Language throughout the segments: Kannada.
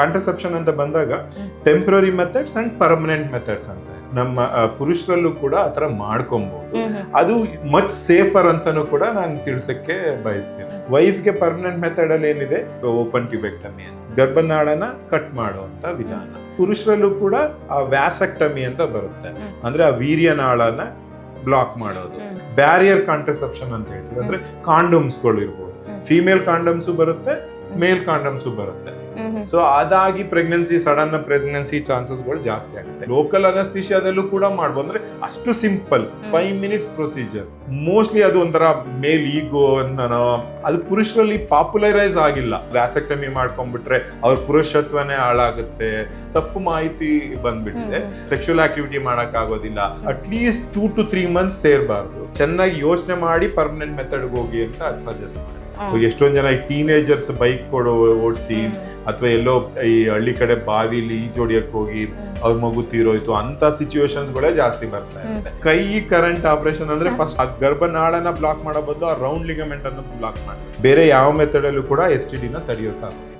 ಕಾಂಟ್ರಸೆಪ್ಷನ್ ಅಂತ ಬಂದಾಗ temporary methods and permanent methods ಅಂತ. ನಮ್ಮ ಪುರುಷರಲ್ಲೂ ಕೂಡ ಆ ಥರ ಮಾಡ್ಕೊಬಹುದು ಅದು ಮಚ್ ಸೇಫರ್ ಅಂತಾನು ಕೂಡ ನಾನು ತಿಳ್ಸಕ್ಕೆ ಬಯಸ್ತೀನಿ. ವೈಫ್ಗೆ ಪರ್ಮನೆಂಟ್ ಮೆಥಡ್ ಅಲ್ಲಿ ಏನಿದೆ? ಓಪನ್ ಟ್ಯೂಬೆಕ್ಟಮಿ ಅಂತ. ಗರ್ಭನಾಳನ ಕಟ್ ಮಾಡುವಂತ ವಿಧಾನ. ಪುರುಷರಲ್ಲೂ ಕೂಡ ಆ ವ್ಯಾಸಕ್ಟಮಿ ಅಂತ ಬರುತ್ತೆ. ಅಂದ್ರೆ ಆ ವೀರ್ಯನಾಳನ ಬ್ಲಾಕ್ ಮಾಡೋದು. ಬ್ಯಾರಿಯರ್ ಕಾಂಟ್ರಸೆಪ್ಷನ್ ಅಂತ ಹೇಳ್ತೀವಿ. ಅಂದ್ರೆ ಕಾಂಡೋಮ್ಸ್ಗಳು ಇರ್ಬೋದು. ಫಿಮೇಲ್ ಕಾಂಡಮ್ಸು ಬರುತ್ತೆ ಮೇಲ್ ಕಾಂಡಮ್ಸು ಬರುತ್ತೆ. ಸೊ ಅದಾಗಿ ಪ್ರೆಗ್ನೆನ್ಸಿ ಸಡನ್ ಪ್ರೆಗ್ನೆನ್ಸಿ ಚಾನ್ಸಸ್ಗಳು ಜಾಸ್ತಿ ಆಗುತ್ತೆ. ಲೋಕಲ್ ಅನಸ್ತಿಷಿಯಾದಲ್ಲೂ ಕೂಡ ಮಾಡ್ಬೋದು. ಅಂದ್ರೆ ಅಷ್ಟು simple five minutes procedure mostly ಅದು ಒಂಥರ ಮೇಲ್ ಈಗೋ ಅನ್ನೋ ಅದು ಪುರುಷರಲ್ಲಿ ಪಾಪ್ಯುಲರೈಸ್ ಆಗಿಲ್ಲ. ವ್ಯಾಸಕ್ಟಮಿ ಮಾಡ್ಕೊಂಡ್ಬಿಟ್ರೆ ಅವ್ರ ಪುರುಷತ್ವನೇ ಹಾಳಾಗುತ್ತೆ. ತಪ್ಪು ಮಾಹಿತಿ ಬಂದ್ಬಿಟ್ಟಿದೆ. ಸೆಕ್ಷುವಲ್ ಆಕ್ಟಿವಿಟಿ ಮಾಡಕ್ ಆಗೋದಿಲ್ಲ at least two to three months ಸೇರ್ಬಾರ್ದು. ಚೆನ್ನಾಗಿ ಯೋಚನೆ ಮಾಡಿ ಪರ್ಮನೆಂಟ್ ಮೆಥಡ್ ಹೋಗಿ ಅಂತ ಸಜೆಸ್ಟ್ ಮಾಡಿ ಎಷ್ಟೊಂದ್ ಜನ ಈ ಟೀನೇಜರ್ಸ್ ಬೈಕ್ ಕೊಡ ಓಡಿಸಿ ಅಥವಾ ಎಲ್ಲೋ ಈ ಹಳ್ಳಿ ಕಡೆ ಬಾವಿಲಿ ಜೋಡಿಯಕ್ಕೆ ಹೋಗಿ ಅವ್ರ ಮಗು ತೀರೋಯ್ತು ಅಂತ ಸಿಚುವೇಶನ್ಸ್ ಗಳೇ ಜಾಸ್ತಿ ಬರ್ತಾ ಇರುತ್ತೆ. ಕೈ ಕರೆಂಟ್ ಆಪರೇಷನ್ ಅಂದ್ರೆ ಫಸ್ಟ್ ಆ ಗರ್ಭನಾಳನ ಬ್ಲಾಕ್ ಮಾಡೋ ಬದಲು ಆ ರೌಂಡ್ ಲಿಗಮೆಂಟ್ ಅನ್ನು ಬ್ಲಾಕ್ ಮಾಡಿ ಬೇರೆ ಯಾವ ಮೆಥಡ್ ಅಲ್ಲೂ ಕೂಡ ಎಸ್ ಟಿ ಡಿನ ತಡೆಯೋಕ್ಕಾಗುತ್ತೆ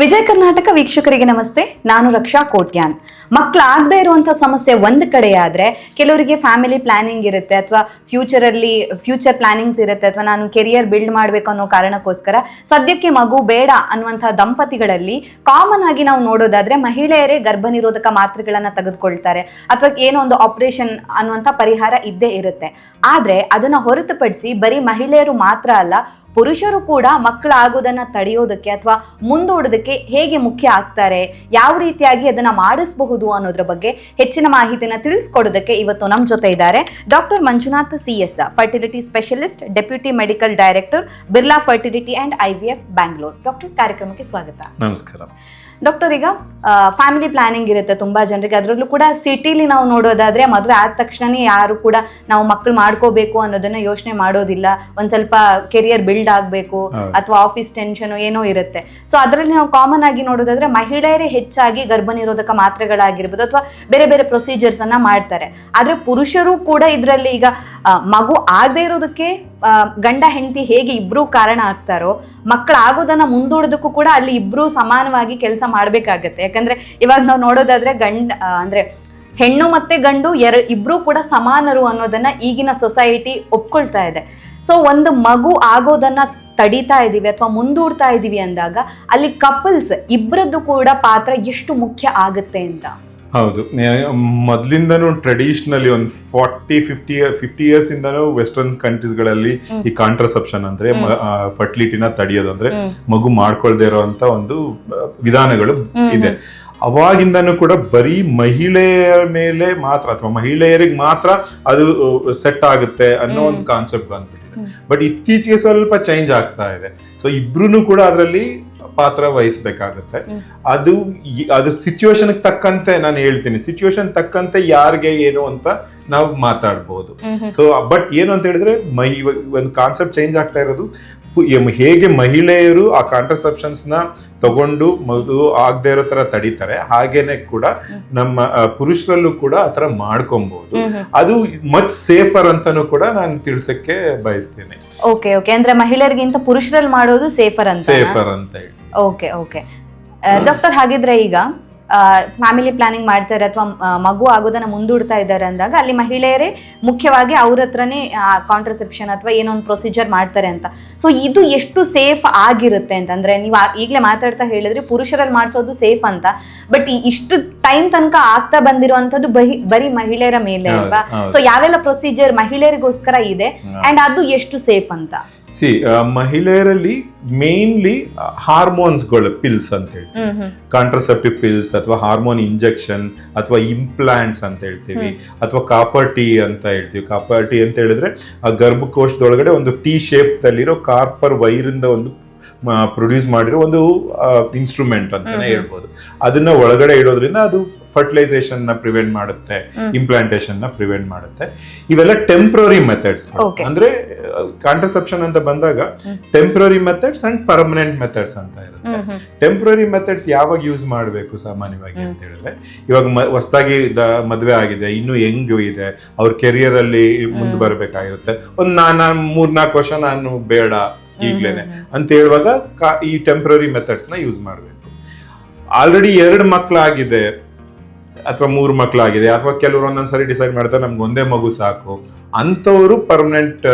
ವಿಜಯ ಕರ್ನಾಟಕ ವೀಕ್ಷಕರಿಗೆ ನಮಸ್ತೆ. ನಾನು ರಕ್ಷಾ ಕೋಟ್ಯಾನ್. ಮಕ್ಕಳಾಗದೇ ಇರುವಂಥ ಸಮಸ್ಯೆ ಒಂದು ಕಡೆ ಆದರೆ ಕೆಲವರಿಗೆ ಫ್ಯಾಮಿಲಿ ಪ್ಲಾನಿಂಗ್ ಇರುತ್ತೆ ಅಥವಾ ಫ್ಯೂಚರಲ್ಲಿ ಫ್ಯೂಚರ್ ಪ್ಲಾನಿಂಗ್ಸ್ ಇರುತ್ತೆ ಅಥವಾ ನಾನು ಕೆರಿಯರ್ ಬಿಲ್ಡ್ ಮಾಡಬೇಕು ಅನ್ನೋ ಕಾರಣಕ್ಕೋಸ್ಕರ ಸದ್ಯಕ್ಕೆ ಮಗು ಬೇಡ ಅನ್ನುವಂಥ ದಂಪತಿಗಳಲ್ಲಿ ಕಾಮನ್ ಆಗಿ ನಾವು ನೋಡೋದಾದ್ರೆ ಮಹಿಳೆಯರೇ ಗರ್ಭ ನಿರೋಧಕ ಮಾತ್ರೆಗಳನ್ನ ತೆಗೆದುಕೊಳ್ತಾರೆ ಅಥವಾ ಏನೋ ಒಂದು ಆಪರೇಷನ್ ಅನ್ನುವಂಥ ಪರಿಹಾರ ಇದ್ದೇ ಇರುತ್ತೆ. ಆದ್ರೆ ಅದನ್ನ ಹೊರತುಪಡಿಸಿ ಬರೀ ಮಹಿಳೆಯರು ಮಾತ್ರ ಅಲ್ಲ, ಪುರುಷರು ಕೂಡ ಮಕ್ಕಳಾಗೋದನ್ನ ತಡೆಯೋದಕ್ಕೆ ಅಥವಾ ಮುಂದೂಡೋದಕ್ಕೆ ಹೇಗೆ ಮುಖ್ಯ ಆಗ್ತಾರೆ, ಯಾವ ರೀತಿಯಾಗಿ ಅದನ್ನ ಮಾಡಿಸಬಹುದು ಅನ್ನೋದ್ರ ಬಗ್ಗೆ ಹೆಚ್ಚಿನ ಮಾಹಿತಿನ ತಿಳಿಸ್ಕೊಡೋದಕ್ಕೆ ಇವತ್ತು ನಮ್ಮ ಜೊತೆ ಇದ್ದಾರೆ doctor Manjunath C S, fertility specialist, deputy medical director, Birla fertility and I V F Bangalore. Doctor ಕಾರ್ಯಕ್ರಮಕ್ಕೆ ಸ್ವಾಗತ. ನಮಸ್ಕಾರ. ಡಾಕ್ಟರ್ ಈಗ ಫ್ಯಾಮಿಲಿ ಪ್ಲಾನಿಂಗ್ ಇರುತ್ತೆ ತುಂಬಾ ಜನರಿಗೆ. ಅದರಲ್ಲೂ ಕೂಡ ಸಿಟಿಲಿ ನಾವು ನೋಡೋದಾದ್ರೆ ಮದುವೆ ಆದ ತಕ್ಷಣನೇ ಯಾರು ಕೂಡ ನಾವು ಮಕ್ಕಳು ಮಾಡ್ಕೋಬೇಕು ಅನ್ನೋದನ್ನ ಯೋಚನೆ ಮಾಡೋದಿಲ್ಲ. ಒಂದ್ ಸ್ವಲ್ಪ ಕೆರಿಯರ್ ಬಿಲ್ಡ್ ಆಗಬೇಕು. ಅಥವಾ ಆಫೀಸ್ ಟೆನ್ಷನ್ ಏನೋ ಇರುತ್ತೆ. ಸೊ ಅದರಲ್ಲಿ ನಾವು ಕಾಮನ್ ಆಗಿ ನೋಡೋದಾದ್ರೆ ಮಹಿಳೆಯರೇ ಹೆಚ್ಚಾಗಿ ಗರ್ಭ ನಿರೋಧಕ ಮಾತ್ರೆಗಳಾಗಿರ್ಬೋದು ಅಥವಾ ಬೇರೆ ಬೇರೆ ಪ್ರೊಸೀಜರ್ಸ್ ಅನ್ನ ಮಾಡ್ತಾರೆ. ಆದ್ರೆ ಪುರುಷರು ಕೂಡ ಇದರಲ್ಲಿ ಈಗ ಮಗು ಆಗದೆ ಇರೋದಕ್ಕೆ ಗಂಡ, ಹೆಂಡತಿ ಹೇಗೆ ಇಬ್ರು ಕಾರಣ ಆಗ್ತಾರೋ, ಮಕ್ಕಳಾಗೋದನ್ನ ಮುಂದೂಡೋದಕ್ಕೂ ಕೂಡ ಅಲ್ಲಿ ಇಬ್ರು ಸಮಾನವಾಗಿ ಕೆಲಸ ಮಾಡಬೇಕಾಗತ್ತೆ. ಯಾಕಂದ್ರೆ ಇವಾಗ ನಾವು ನೋಡೋದಾದ್ರೆ ಗಂಡ ಅಂದ್ರೆ ಹೆಣ್ಣು ಮತ್ತೆ ಗಂಡು ಎರ, ಇಬ್ರು ಕೂಡ ಸಮಾನರು ಅನ್ನೋದನ್ನ ಈಗಿನ ಸೊಸೈಟಿ ಒಪ್ಕೊಳ್ತಾ ಇದೆ. ಸೊ, ಒಂದು ಮಗು ಆಗೋದನ್ನ ತಡಿತಾ ಇದ್ದೀವಿ ಅಥವಾ ಮುಂದೂಡ್ತಾ ಇದ್ದೀವಿ ಅಂದಾಗ ಅಲ್ಲಿ ಕಪಲ್ಸ್ ಇಬ್ಬರದ್ದು ಕೂಡ ಪಾತ್ರ ಎಷ್ಟು ಮುಖ್ಯ ಆಗುತ್ತೆ ಅಂತ. ಹೌದು. ಮೊದ್ಲಿಂದನೂ ಟ್ರೆಡಿಷನಲಿ ಒಂದು ಫಾರ್ಟಿ ಫಿಫ್ಟಿ ಫಿಫ್ಟಿ ಇಯರ್ಸ್ ಇಂದನೂ ವೆಸ್ಟರ್ನ್ ಕಂಟ್ರೀಸ್ಗಳಲ್ಲಿ ಈ ಕಾಂಟ್ರಸೆಪ್ಷನ್ ಅಂದ್ರೆ ಫರ್ಟಿಲಿಟಿನ ತಡೆಯೋದು ಅಂದ್ರೆ ಮಗು ಮಾಡ್ಕೊಳ್ದೇ ಇರೋಂತ ಒಂದು ವಿಧಾನಗಳು ಇದೆ. ಅವಾಗಿಂದನೂ ಕೂಡ ಬರೀ ಮಹಿಳೆಯರ ಮೇಲೆ ಮಾತ್ರ ಅಥವಾ ಮಹಿಳೆಯರಿಗೆ ಮಾತ್ರ ಅದು ಸೆಟ್ ಆಗುತ್ತೆ ಅನ್ನೋ ಒಂದು ಕಾನ್ಸೆಪ್ಟ್ ಬಂದ್ಬಿಟ್ಟಿದೆ. ಬಟ್ ಇತ್ತೀಚೆಗೆ ಸ್ವಲ್ಪ ಚೇಂಜ್ ಆಗ್ತಾ ಇದೆ. ಸೊ ಇಬ್ರು ಕೂಡ ಅದರಲ್ಲಿ ಪಾತ್ರ ವಹಿಸ್ಬೇಕಾಗತ್ತೆ. ಅದು ಅದು ಸಿಚುವೇಶನ್ ತಕ್ಕಂತೆ ನಾನು ಹೇಳ್ತೀನಿ. ಸಿಚುವೇಶನ್ ತಕ್ಕಂತೆ ಯಾರಿಗೆ ಏನು ಅಂತ ನಾವು ಮಾತಾಡ್ಬೋದು. ಸೊ ಬಟ್ ಏನು ಅಂತ ಹೇಳಿದ್ರೆ ಮೈ ಒಂದು ಕಾನ್ಸೆಪ್ಟ್ ಚೇಂಜ್ ಆಗ್ತಾ ಇರೋದು. ಹೇಗೆ ಮಹಿಳೆಯರು ಆ ಕಾಂಟ್ರಸೆಪ್ಷನ್ಸ್ನ ತಗೊಂಡು ಮಗು ಆಗದೆ ಇರೋ ತರ ತಡೀತಾರೆ ಹಾಗೇನೆ ಕೂಡ ನಮ್ಮ ಪುರುಷರಲ್ಲೂ ಕೂಡ ಆ ತರ ಮಾಡ್ಕೊಬಹುದು ಅದು ಮಚ್ ಸೇಫರ್ ಅಂತಾನು ಕೂಡ ನಾನು ತಿಳ್ಸಕ್ಕೆ ಬಯಸ್ತೇನೆ. ಓಕೆ ಓಕೆ ಅಂದ್ರೆ ಮಹಿಳೆಯರಿಗಿಂತ ಪುರುಷರಲ್ಲಿ ಮಾಡೋದು ಸೇಫರ್ ಅಂತ? ಸೇಫರ್ ಅಂತ ಹೇಳಿ. ಓಕೆ ಓಕೆ ಡಾಕ್ಟರ್ ಹಾಗಿದ್ರೆ ಈಗ? ಫ್ಯಾಮಿಲಿ ಪ್ಲಾನಿಂಗ್ ಮಾಡ್ತಾರೆ ಅಥವಾ ಮಗು ಆಗೋದನ್ನ ಮುಂದೂಡ್ತಾ ಇದ್ದಾರೆ ಅಂದಾಗ ಅಲ್ಲಿ ಮಹಿಳೆಯರೇ ಮುಖ್ಯವಾಗಿ ಅವ್ರ ಹತ್ರನೇ ಕಾಂಟ್ರಸೆಪ್ಷನ್ ಅಥವಾ ಏನೋ ಒಂದು ಪ್ರೊಸೀಜರ್ ಮಾಡ್ತಾರೆ ಅಂತ. ಸೊ ಇದು ಎಷ್ಟು ಸೇಫ್ ಆಗಿರುತ್ತೆ ಅಂತ. ಅಂದ್ರೆ ನೀವು ಈಗಲೇ ಮಾತಾಡ್ತಾ ಹೇಳಿದ್ರೆ ಪುರುಷರಲ್ಲಿ ಮಾಡಿಸೋದು ಸೇಫ್ ಅಂತ. ಬಟ್ ಇಷ್ಟು ಟೈಮ್ ತನಕ ಆಗ್ತಾ ಬಂದಿರುವಂಥದ್ದು ಬಹಿ ಬರೀ ಮಹಿಳೆಯರ ಮೇಲೆ ಅಲ್ವಾ. ಸೊ ಯಾವೆಲ್ಲ ಪ್ರೊಸೀಜರ್ ಮಹಿಳೆಯರಿಗೋಸ್ಕರ ಇದೆ? ಅಂಡ್ ಅದು ಎಷ್ಟು ಸೇಫ್ ಅಂತ? ಸಿ ಮಹಿಳೆಯರಲ್ಲಿ ಮೇನ್ಲಿ ಹಾರ್ಮೋನ್ಸ್ಗಳು ಪಿಲ್ಸ್ ಅಂತ ಹೇಳ್ತೀವಿ. ಕಾಂಟ್ರಸೆಪ್ಟಿವ್ ಪಿಲ್ಸ್ ಅಥವಾ ಹಾರ್ಮೋನ್ ಇಂಜೆಕ್ಷನ್ ಅಥವಾ ಇಂಪ್ಲಾಂಟ್ಸ್ ಅಂತ ಹೇಳ್ತೀವಿ. ಅಥವಾ ಕಾಪರ್ ಟಿ ಅಂತ ಹೇಳ್ತೀವಿ. ಕಾಪರ್ ಟಿ ಅಂತ ಹೇಳಿದ್ರೆ ಆ ಗರ್ಭಕೋಶದೊಳಗಡೆ ಒಂದು ಟೀ ಶೇಪ್ ಅಲ್ಲಿರೋ ಕಾರ್ಪರ್ ವೈರಿಂದ ಒಂದು ಪ್ರೊಡ್ಯೂಸ್ ಮಾಡಿರೋ ಒಂದು ಇನ್ಸ್ಟ್ರೂಮೆಂಟ್ ಅಂತಾನೆ ಹೇಳ್ಬೋದು. ಅದನ್ನ ಒಳಗಡೆ ಇಡೋದ್ರಿಂದ ಅದು ಫರ್ಟಿಲೈಸೇಷನ್ನ ಪ್ರಿವೆಂಟ್ ಮಾಡುತ್ತೆ ಇಂಪ್ಲಾಂಟೇಶನ್ನ ಪ್ರಿವೆಂಟ್ ಮಾಡುತ್ತೆ. ಇವೆಲ್ಲ ಟೆಂಪ್ರರಿ ಮೆಥಡ್ಸ್ ಅಂದ್ರೆ ಕಾಂಟ್ರಸೆಪ್ಷನ್ ಅಂತ ಬಂದಾಗ temporary methods and permanent methods ಅಂತ ಇರುತ್ತೆ. ಟೆಂಪ್ರರಿ ಮೆಥಡ್ಸ್ ಯಾವಾಗ ಯೂಸ್ ಮಾಡಬೇಕು ಸಾಮಾನ್ಯವಾಗಿ ಅಂತ ಹೇಳಿದ್ರೆ ಇವಾಗ ಹೊಸದಾಗಿ ಮದುವೆ ಆಗಿದೆ ಇನ್ನು ಹೆಂಗ್ ಇದೆ ಅವ್ರ ಕೆರಿಯರ್ ಅಲ್ಲಿ ಮುಂದೆ ಬರಬೇಕಾಗಿರುತ್ತೆ. ಒಂದ್ ನಾನು ಮೂರ್ನಾಲ್ಕು ವರ್ಷ ನಾನು ಬೇಡ ಈಗ್ಲೇನೆ ಅಂತ ಹೇಳುವಾಗ ಈ ಟೆಂಪ್ರರಿ ಮೆಥಡ್ಸ್ನ ಯೂಸ್ ಮಾಡಬೇಕು. ಆಲ್ರೆಡಿ ಎರಡು ಮಕ್ಕಳಾಗಿದೆ ಅಥವಾ ಮೂರು ಮಕ್ಕಳಾಗಿದೆ ಅಥವಾ ಕೆಲವರು ಒಂದೊಂದ್ಸರಿ ಡಿಸೈಡ್ ಮಾಡ್ತಾರೆ ನಮ್ಗೆ ಒಂದೇ ಮಗು ಸಾಕು ಅಂಥವ್ರು ಪರ್ಮನೆಂಟ್